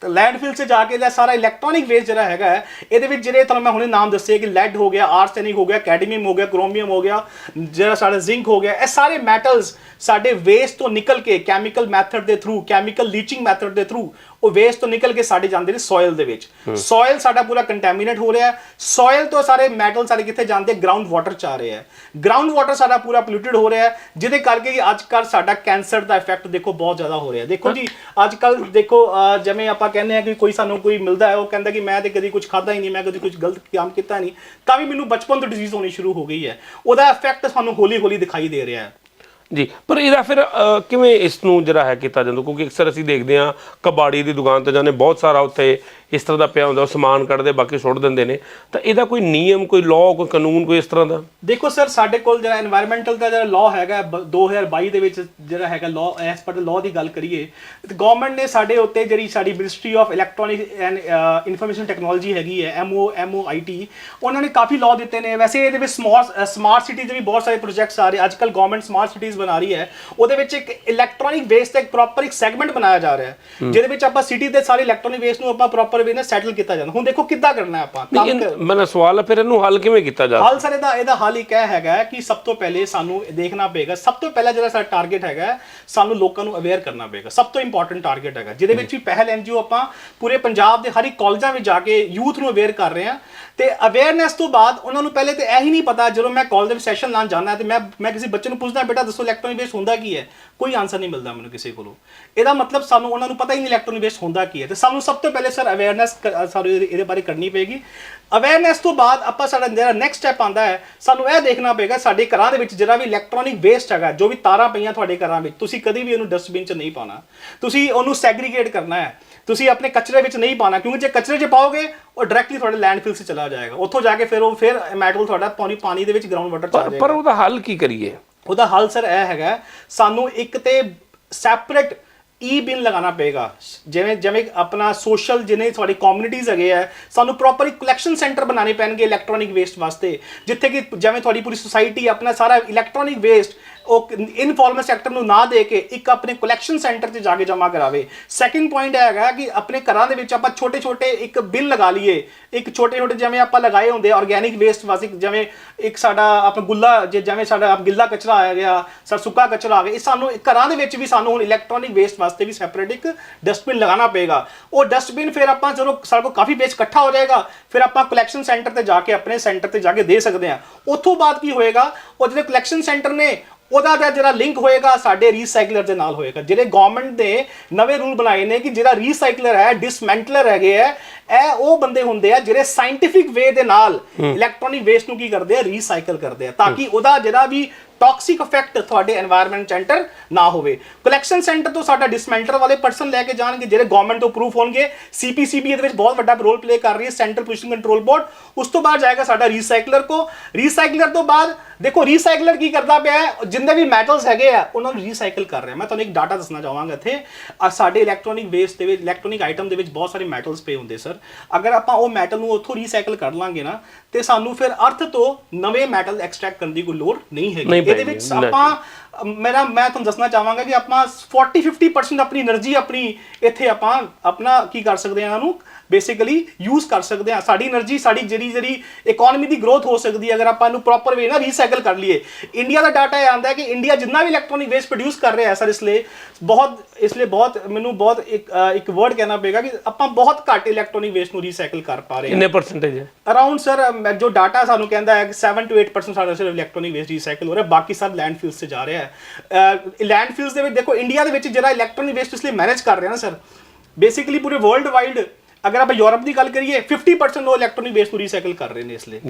ਤਾਂ ਲੈਂਡਫਿਲ 'ਚ ਜਾ ਕੇ ਜਿਹੜਾ ਸਾਰਾ ਇਲੈਕਟ੍ਰੋਨਿਕ ਵੇਸਟ ਜਿਹੜਾ ਹੈਗਾ ਹੈ, ਇਹਦੇ ਵਿੱਚ ਜਿਹੜੇ ਤੁਹਾਨੂੰ ਮੈਂ ਹੁਣੇ ਨਾਮ ਦੱਸੇ ਕਿ ਲੈਡ ਹੋ ਗਿਆ ਆਰਸੈਨਿਕ ਹੋ ਗਿਆ ਕੈਡਮੀਅਮ ਹੋ ਗਿਆ ਕ੍ਰੋਮੀਅਮ ਹੋ ਗਿਆ ਜਿਹੜਾ ਸਾਡਾ ਜ਼ਿੰਕ ਹੋ ਗਿਆ ਇਹ ਸਾਰੇ ਮੈਟਲਸ ਸਾਡੇ ਵੇਸਟ ਤੋਂ ਨਿਕਲ ਕੇ ਕੈਮੀਕਲ ਮੈਥਡ ਦੇ ਥਰੂ ਕੈਮੀਕਲ ਲੀਚਿੰਗ ਮੈਥਡ ਦੇ ਥਰੂ ਉਹ ਵੇਸਟ ਤੋਂ ਨਿਕਲ ਕੇ ਸਾਡੇ ਜਾਂਦੇ ਨੇ ਸੋਇਲ ਦੇ ਵਿੱਚ। ਸੋਇਲ ਸਾਡਾ ਪੂਰਾ ਕੰਟੈਮੀਨੇਟ ਹੋ ਰਿਹਾ ਹੈ। ਸੋਇਲ ਤੋਂ ਸਾਰੇ ਮੈਟਲ ਸਾਡੇ ਕਿੱਥੇ ਜਾਂਦੇ ਗਰਾਊਂਡ ਵਾਟਰ ਚ ਆ ਰਹੇ ਹੈ। ਗਰਾਊਂਡ ਵਾਟਰ ਸਾਡਾ ਪੂਰਾ ਪੋਲਿਊਟਡ ਹੋ ਰਿਹਾ ਹੈ ਜਿਹਦੇ ਕਰਕੇ ਅੱਜ ਕੱਲ ਸਾਡਾ ਕੈਂਸਰ ਦਾ ਇਫੈਕਟ ਦੇਖੋ ਬਹੁਤ ਜ਼ਿਆਦਾ ਹੋ ਰਿਹਾ ਦੇਖੋ ਜੀ ਅੱਜ ਕੱਲ ਦੇਖੋ ਜਿਵੇਂ ਆਪਾਂ ਕਹਿੰਦੇ ਆ ਕਿ ਕੋਈ ਸਾਨੂੰ ਕੋਈ ਮਿਲਦਾ ਹੈ ਉਹ ਕਹਿੰਦਾ ਕਿ ਮੈਂ ਤੇ ਕਦੀ ਕੁਝ ਖਾਦਾ ਹੀ ਨਹੀਂ ਮੈਂ ਕਦੀ ਕੁਝ ਗਲਤ ਕੰਮ ਕੀਤਾ ਨਹੀਂ ਤਾਂ ਵੀ ਮੈਨੂੰ ਬਚਪਨ ਤੋਂ ਡਿਜ਼ੀਜ਼ ਹੋਣੀ ਸ਼ੁਰੂ ਹੋ ਗਈ ਹੈ। ਉਹਦਾ ਇਫੈਕਟ ਸਾਨੂੰ ਹੌਲੀ ਹੌਲੀ ਦਿਖਾਈ ਦੇ ਰਿਹਾ ਹੈ। ਜੀ ਪਰ ਇਹਦਾ ਫਿਰ ਅ, ਕਿਵੇਂ ਇਸ ਨੂੰ ਜਿਹੜਾ ਹੈ ਕੀਤਾ ਜਾਂਦਾ? ਕਿਉਂਕਿ ਅਕਸਰ ਅਸੀਂ ਦੇਖਦੇ ਹਾਂ ਕਬਾੜੀ ਦੀ ਦੁਕਾਨ ਤੇ ਜਾਂਦੇ ਬਹੁਤ ਸਾਰਾ ਉੱਥੇ ਇਸ ਤਰ੍ਹਾਂ ਦਾ ਪਿਆ ਹੁੰਦਾ ਉਹ ਸਮਾਨ ਕੱਢਦੇ ਬਾਕੀ ਸੁੱਟ ਦਿੰਦੇ ਨੇ। ਤਾਂ ਇਹਦਾ ਕੋਈ ਨਿਯਮ ਕੋਈ ਲਾਅ ਕੋਈ ਕਾਨੂੰਨ ਕੋਈ ਇਸ ਤਰ੍ਹਾਂ ਦਾ? ਦੇਖੋ ਸਰ ਸਾਡੇ ਕੋਲ ਜਿਹੜਾ এনवायरमेंटਲ ਦਾ ਜਿਹੜਾ ਲਾਅ ਹੈਗਾ 2022 ਦੇ ਵਿੱਚ ਜਿਹੜਾ ਹੈਗਾ ਲਾਅ ਐਸ ਪਰ ਲਾਅ ਦੀ ਗੱਲ ਕਰੀਏ ਗਵਰਨਮੈਂਟ ਨੇ ਸਾਡੇ ਉੱਤੇ ਜਿਹੜੀ ਸਾਡੀ ministry of electronic and information technology ਹੈਗੀ ਹੈ ਐਮਓ ਐਮਓਆਈਟੀ ਉਹਨਾਂ ਨੇ ਕਾਫੀ ਲਾਅ ਦਿੱਤੇ ਨੇ। ਵੈਸੇ ਇਹਦੇ ਵਿੱਚ ਸਮਾਰਟ ਸਮਾਰਟ ਸਿਟੀ ਦੇ ਵੀ ਬਹੁਤ ਸਾਰੇ ਪ੍ਰੋਜੈਕਟਸ ਆ ਰਹੇ ਅੱਜ ਕੱਲ ਗਵਰਨਮੈਂਟ ਸਮਾਰਟ ਸਿਟੀਜ਼ ਬਣਾ ਰਹੀ ਹੈ। ਉਹਦੇ ਵਿੱਚ ਇੱਕ ਇਲੈਕਟ੍ਰੋਨਿਕ ਵੇਸਟ ਦਾ ਇੱਕ ਪ੍ਰੋਪਰ ਇੱਕ ਸੈਗਮੈਂਟ ਬਣਾਇਆ ਜਾ ਰਿਹਾ ਹੈ ਜਿਹਦੇ ਵਿੱਚ ਆਪਾਂ ਸਿਟੀ ਦੇ ਸਾਰੇ ਇਲੈਕਟ੍ਰੋਨਿਕ ਵੇਸਟ ਨੂੰ ਆਪਾਂ ਪ੍ਰੋਪਰ ਵੇ ਨਾਲ ਸੈਟਲ ਕੀਤਾ ਜਾਂਦਾ। ਹੁਣ ਦੇਖੋ ਕਿੱਦਾਂ ਕਰਨਾ ਹੈ ਆਪਾਂ ਕੰਮ ਕਰ- ਸਵਾਲ ਹੈ ਫਿਰ ਇਹਨੂੰ ਹੱਲ ਕਿਵੇਂ ਕੀਤਾ ਜਾ ਹੱਲ ਸਰ ਇਹਦਾ ਇਹਦਾ ਹੱਲ ਇੱਕ ਇਹ ਹੈਗਾ ਕਿ ਸਭ ਤੋਂ ਪਹਿਲੇ ਸਾਨੂੰ ਇਹ ਦੇਖਣਾ ਪਏਗਾ ਸਭ ਤੋਂ ਪਹਿਲਾ ਜਿਹੜਾ ਸਾਡਾ ਟਾਰਗੇਟ ਹੈਗਾ ਸਾਨੂੰ ਲੋਕਾਂ ਨੂੰ ਅਵੇਅਰ ਕਰਨਾ ਪਏਗਾ। ਸਭ ਤੋਂ ਇੰਪੋਰਟੈਂਟ ਟਾਰਗੇਟ ਹੈਗਾ ਜਿਹਦੇ ਵਿੱਚ ਵੀ ਪਹਿਲ ਐਨਜੀਓ ਆਪਾਂ ਪੂਰੇ ਪੰਜਾਬ ਦੇ ਹਰ ਇੱਕ ਕਾਲਜਾਂ ਵਿੱਚ ਜਾ ਕੇ ਯੂਥ ਨੂੰ ਅਵੇਅਰ ਕਰ ਰਹੇ ਹਾਂ। ਤੇ ਅਵੇਅਰਨੈਸ ਤੋਂ ਬਾਅਦ ਉਹਨਾਂ ਨੂੰ ਪਹਿਲੇ ਤੇ ਇਹ ਹੀ ਨਹੀਂ ਪਤਾ ਜਦੋਂ ਮੈਂ ਕਾਲਜ ਦੇ ਵਿੱਚ ਸੈਸ਼ਨ ਲਾਉਣ ਜਾਣਾ ਤੇ ਮੈਂ ਮੈਂ ਕਿਸੇ ਬੱਚੇ ਨੂੰ ਪੁੱਛਦਾ, ਬੇਟਾ ਦੱਸੋ ਇਲੈਕਟ੍ਰੋਨਿਕ ਵੇਸਟ ਹੁੰਦਾ ਕੀ ਹੈ? ਕੋਈ ਆਨਸਰ ਨਹੀਂ ਮਿਲਦਾ ਮੈਨੂੰ ਕਿਸੇ ਕੋਲੋਂ। ਇਹਦਾ ਮਤਲਬ ਸਾਨੂੰ ਉਹਨਾਂ ਨੂੰ ਪਤਾ ਹੀ ਨਹੀਂ ਇਲੈਕਟ੍ਰੋਨਿਕ ਵੇਸਟ ਹੁੰਦਾ ਕੀ ਹੈ। ਤੇ ਸਾਨੂੰ ਸਭ ਤੋਂ ਪਹਿਲੇ ਸਰ ਅਵੇਅਰਨੈਸ ਸਾਨੂੰ ਇਹਦੇ ਬਾਰੇ ਕਰਨੀ ਪਏਗੀ। ਅਵੇਅਰਨੈਸ ਤੋਂ ਬਾਅਦ ਆਪਾਂ ਸਾਡਾ ਜਿਹੜਾ ਨੈਕਸਟ ਸਟੈਪ ਆਂਦਾ ਹੈ, ਸਾਨੂੰ ਇਹ ਦੇਖਣਾ ਪਏਗਾ ਸਾਡੇ ਘਰਾਂ ਦੇ ਵਿੱਚ ਜਿਹੜਾ ਵੀ ਇਲੈਕਟ੍ਰੋਨਿਕ ਵੇਸਟ ਹੈਗਾ, ਜੋ ਵੀ ਤਾਰਾਂ ਪਈਆਂ ਤੁਹਾਡੇ ਘਰਾਂ ਵਿੱਚ, ਤੁਸੀਂ ਕਦੀ ਵੀ ਉਹਨੂੰ ਡਸਟਬਿਨ 'ਚ ਨਹੀਂ ਪਾਉਣਾ। ਤੁਸੀਂ ਉਹਨੂੰ ਸੈਗਰੀਗੇਟ ਕਰਨਾ ਹੈ। ਤੁਸੀਂ ਆਪਣੇ ਕਚਰੇ ਵਿੱਚ ਨਹੀਂ ਪਾਣਾ ਕਿਉਂਕਿ ਜੇ ਕਚਰੇ 'ਚ ਪਾਓਗੇ ਉਹ ਡਾਇਰੈਕਟਲੀ ਤੁਹਾਡੇ ਲੈਂਡਫਿਲ 'ਚ ਚਲਾ ਜਾਏਗਾ। ਉੱਥੋਂ ਜਾ ਕੇ ਫਿਰ ਉਹ ਫਿਰ ਮੈਟਲ ਤੁਹਾਡਾ ਪਾਣੀ ਪਾਣੀ ਦੇ ਵਿੱਚ ਗਰਾਊਂਡ ਵਾਟਰ 'ਚ ਆ ਪਰ ਜਾਏਗਾ। ਪਰ ਉਹਦਾ ਹੱਲ ਕੀ ਕਰੀਏ? ਉਹਦਾ ਹੱਲ ਸਰ ਇਹ ਹੈਗਾ ਸਾਨੂੰ ਇੱਕ ਤੇ ਸੈਪਰੇਟ ਈ ਬਿਨ ਲਗਾਉਣਾ ਪਏਗਾ। ਜਿਵੇਂ ਜਿਵੇਂ ਆਪਣਾ ਸੋਸ਼ਲ ਜਿਹਨੇ ਤੁਹਾਡੀ ਕਮਿਊਨਿਟੀਜ਼ ਹੈਗੇ ਆ ਸਾਨੂੰ ਪ੍ਰੋਪਰ ਇੱਕ ਕਲੈਕਸ਼ਨ ਸੈਂਟਰ ਬਣਾਉਣੇ ਪੈਣਗੇ ਇਲੈਕਟ੍ਰੋਨਿਕ ਵੇਸਟ ਵਾਸਤੇ। ਜਿੱਥੇ ਕਿ ਜਿਵੇਂ ਤੁਹਾਡੀ ਪੂਰੀ ਸੁਸਾਇਟੀ ਆਪਣਾ ਸਾਰਾ ਇਲੈਕਟ੍ਰੋਨਿਕ ਵੇਸਟ ਉਹ ਇਨਫਾਰਮਲ ਸੈਕਟਰ ਨੂੰ ਨਾ ਦੇ ਕੇ ਇੱਕ ਆਪਣੇ ਕਲੈਕਸ਼ਨ ਸੈਂਟਰ 'ਤੇ ਜਾ ਕੇ ਜਮ੍ਹਾਂ ਕਰਾਵੇ। ਸੈਕਿੰਡ ਪੁਆਇੰਟ ਹੈਗਾ ਕਿ ਆਪਣੇ ਘਰਾਂ ਦੇ ਵਿੱਚ ਆਪਾਂ ਛੋਟੇ ਛੋਟੇ ਇੱਕ ਬਿੱਲ ਲਗਾ ਲਈਏ। ਇੱਕ ਛੋਟੇ ਛੋਟੇ ਜਿਵੇਂ ਆਪਾਂ ਲਗਾਏ ਹੁੰਦੇ ਆਰਗੇਨਿਕ ਵੇਸਟ ਵਾਸਤੇ ਜਿਵੇਂ ਇੱਕ ਸਾਡਾ ਆਪਾਂ ਗੁੱਲਾ, ਜੇ ਜਿਵੇਂ ਸਾਡਾ ਆਪ ਗਿੱਲਾ ਕਚਰਾ ਆ ਗਿਆ ਸਰ ਸੁੱਕਾ ਕਚਰਾ ਆ ਗਿਆ, ਇਹ ਸਾਨੂੰ ਘਰਾਂ ਦੇ ਵਿੱਚ ਵੀ ਸਾਨੂੰ ਹੁਣ ਇਲੈਕਟ੍ਰੋਨਿਕ ਵੇਸਟ ਵਾਸਤੇ ਵੀ ਸੈਪਰੇਟ ਇੱਕ ਡਸਟਬਿਨ ਲਗਾਉਣਾ ਪਏਗਾ। ਉਹ ਡਸਟਬਿਨ ਫਿਰ ਆਪਾਂ ਜਦੋਂ ਸਾਡੇ ਕੋਲ ਕਾਫੀ ਵੇਸਟ ਇਕੱਠਾ ਹੋ ਜਾਏਗਾ, ਫਿਰ ਆਪਾਂ ਕਲੈਕਸ਼ਨ ਸੈਂਟਰ ਤੇ ਜਾ ਕੇ ਆਪਣੇ ਸੈਂਟਰ ਤੇ ਜਾ ਕੇ ਦੇ ਸਕਦੇ ਹਾਂ। ਉੱਥੋਂ ਬਾਅਦ ਕੀ ਹੋਏਗਾ, ਉਹ ਜਿਹੜੇ ਕਲੈਕਸ਼ਨ ਸੈਂਟਰ ਨੇ ਉਹਦਾ ਦਾ ਜਿਹੜਾ ਲਿੰਕ ਹੋਏਗਾ ਸਾਡੇ ਰੀਸਾਈਕਲਰ ਦੇ ਨਾਲ ਹੋਏਗਾ। ਜਿਹੜੇ ਗਵਰਨਮੈਂਟ ਦੇ ਨਵੇਂ ਰੂਲ ਬਣਾਏ ਨੇ ਕਿ ਜਿਹੜਾ ਰੀਸਾਈਕਲਰ ਹੈ ਡਿਸਮੈਂਟਲਰ ਹੈਗੇ ਹੈ ਇਹ ਉਹ ਬੰਦੇ ਹੁੰਦੇ ਆ ਜਿਹੜੇ ਸਾਇੰਟਿਫਿਕ ਵੇ ਦੇ ਨਾਲ ਇਲੈਕਟ੍ਰੋਨਿਕ ਵੇਸਟ ਨੂੰ ਕੀ ਕਰਦੇ ਆ? ਰੀਸਾਈਕਲ ਕਰਦੇ ਆ। ਤਾਂ ਕਿ ਉਹਦਾ ਜਿਹੜਾ ਵੀ ਟੌਕਸਿਕ ਇਫੈਕਟ ਤੁਹਾਡੇ এনवायरमेंट ਸੈਂਟਰ ਨਾ ਹੋਵੇ। ਕਲੈਕਸ਼ਨ ਸੈਂਟਰ ਤੋਂ ਸਾਡਾ ਡਿਸਮੈਂਟਲ ਵਾਲੇ ਪਰਸਨ ਲੈ ਕੇ ਜਾਣਗੇ ਜਿਹੜੇ ਗਵਰਨਮੈਂਟ ਤੋਂ ਅਪਰੂਵ ਹੋਣਗੇ। ਸੀਪੀਸੀਬੀ ਇਹਦੇ ਵਿੱਚ ਬਹੁਤ ਵੱਡਾ ਰੋਲ ਪਲੇ ਕਰ ਰਹੀ ਹੈ ਸੈਂਟਰ ਪੋਲੂਸ਼ਨ ਕੰਟਰੋਲ ਬੋਰਡ ਉਸ ਤੋਂ ਬਾਅਦ ਜਾਏਗਾ ਸਾਡਾ ਰੀਸਾਈਕਲਰ ਕੋ ਰੀਸਾਈਕਲਰ ਤੋਂ ਬਾਅਦ ਦੇਖੋ ਰੀਸਾਈਕਲਰ ਕੀ ਕਰਦਾ ਪਿਆ ਹੈ? ਜਿੰਨੇ ਵੀ ਮੈਟਲਸ ਹੈਗੇ ਆ ਉਹਨਾਂ ਨੂੰ ਰੀਸਾਈਕਲ ਕਰ ਰਿਹਾ। ਮੈਂ ਤੁਹਾਨੂੰ ਇੱਕ ਡਾਟਾ ਦੱਸਣਾ ਚਾਹਾਂਗਾ ਇੱਥੇ। ਸਾਡੇ ਇਲੈਕਟ੍ਰੋਨਿਕ ਵੇਸਟ ਦੇ ਵਿੱਚ ਇਲੈਕਟ੍ਰੋਨਿਕ ਆਈਟਮ ਦੇ ਵਿੱਚ ਬਹੁਤ ਸਾਰੇ ਮੈਟਲਸ ਪਏ ਹੁੰਦੇ ਸਰ ਅਗਰ ਆਪਾਂ ਉਹ ਮੈਟਲ ਨੂੰ ਉੱਥੋਂ ਰੀਸਾਈਕਲ ਕਰ ਲਾਂਗੇ ਨਾ ਤੇ ਸਾਨੂੰ ਫਿਰ ਅਰਥ ਤੋਂ ਨਵੇਂ ਮੈਟਲ ਐਕਸਟ੍ਰੈਕਟ ਕਰਨ ਦੀ ਕੋਈ ਲੋੜ ਨਹੀਂ ਹੈਗੀ। ਇਹਦੇ ਵਿੱਚ। ਆਪਾਂ ਮੇਰਾ ਮੈਂ ਤੁਹਾਨੂੰ ਦੱਸਣਾ ਚਾਹਾਂਗਾ ਕਿ ਆਪਾਂ 40 50% ਆਪਣੀ એનર્ਜੀ ਆਪਣੀ ਇੱਥੇ ਆਪਾਂ ਆਪਣਾ ਕੀ ਕਰ ਸਕਦੇ ਹਾਂ ਉਹਨੂੰ ਬੇਸਿਕਲੀ ਯੂਜ਼ ਕਰ ਸਕਦੇ ਹਾਂ। ਸਾਡੀ એનર્ਜੀ ਸਾਡੀ ਜਿਹੜੀ ਜਿਹੜੀ ਇਕਨੋਮੀ ਦੀ ਗਰੋਥ ਹੋ ਸਕਦੀ ਹੈ ਅਗਰ ਆਪਾਂ ਇਹਨੂੰ ਪ੍ਰੋਪਰ ਵੇ ਨਾਲ ਰੀਸਾਈਕਲ ਕਰ ਲਈਏ। ਇੰਡੀਆ ਦਾ ਡਾਟਾ ਇਹ ਆਂਦਾ ਹੈ ਕਿ ਇੰਡੀਆ ਜਿੰਨਾ ਵੀ ਇਲੈਕਟ੍ਰੋਨਿਕ ਵੇਸਟ ਪ੍ਰੋਡਿਊਸ ਕਰ ਰਿਹਾ ਹੈ ਸਰ ਇਸ ਲਈ ਬਹੁਤ ਇਸ ਲਈ ਬਹੁਤ ਮੈਨੂੰ ਬਹੁਤ ਇੱਕ ਇੱਕ ਵਰਡ ਕਹਿਣਾ ਪਏਗਾ ਕਿ ਆਪਾਂ ਬਹੁਤ ਘੱਟ ਇਲੈਕਟ੍ਰੋਨਿਕ ਵੇਸਟ ਨੂੰ ਰੀਸਾਈਕਲ ਕਰ ਪਾ ਰਹੇ ਹਾਂ। ਕਿੰਨੇ ਪਰਸੈਂਟੇਜ ਹੈ? ਅਰਾਊਂਡ ਸਰ ਜੋ ਡਾਟਾ ਸਾਨੂੰ ਕਹਿੰਦਾ ਹੈ ਕਿ 7 ਟੂ 8% ਸਾਡਾ ਸਿਰਫ ਇਲੈਕਟ੍ਰੋਨਿਕ ਵੇਸਟ ਰੀਸਾਈਕਲ ਹੋ ਰਿਹਾ ਬਾਕੀ ਸਭ ਲੈਂਡਫਿਲਸ 'ਚ ਜਾ ਰਿਹਾ ਹੈ। ਲੈਂਡਫਿਲਸ ਦੇ ਵਿੱਚ ਦੇਖੋ ਇੰਡੀਆ ਦੇ ਵਿੱਚ ਜਿਹੜਾ ਇਲੈਕਟ੍ਰੋਨਿਕ ਵੇਸਟ ਇਸ ਲਈ ਮੈਨੇਜ ਕਰ ਰਿਹਾ ਨਾ ਸਰ ਬੇਸਿਕਲੀ ਪੂਰੇ ਵਰਲਡ ਵਾਈਡ ਅਗਰ ਆਪਾਂ ਯੂਰਪ ਦੀ ਗੱਲ ਕਰੀਏ 50% ਉਹ ਇਲੈਕਟ੍ਰੋਨਿਕ ਵੇਸਟ ਨੂੰ ਰੀਸਾਈਕਲ ਕਰ ਰਹੇ ਨੇ ਇਸ ਲਈ।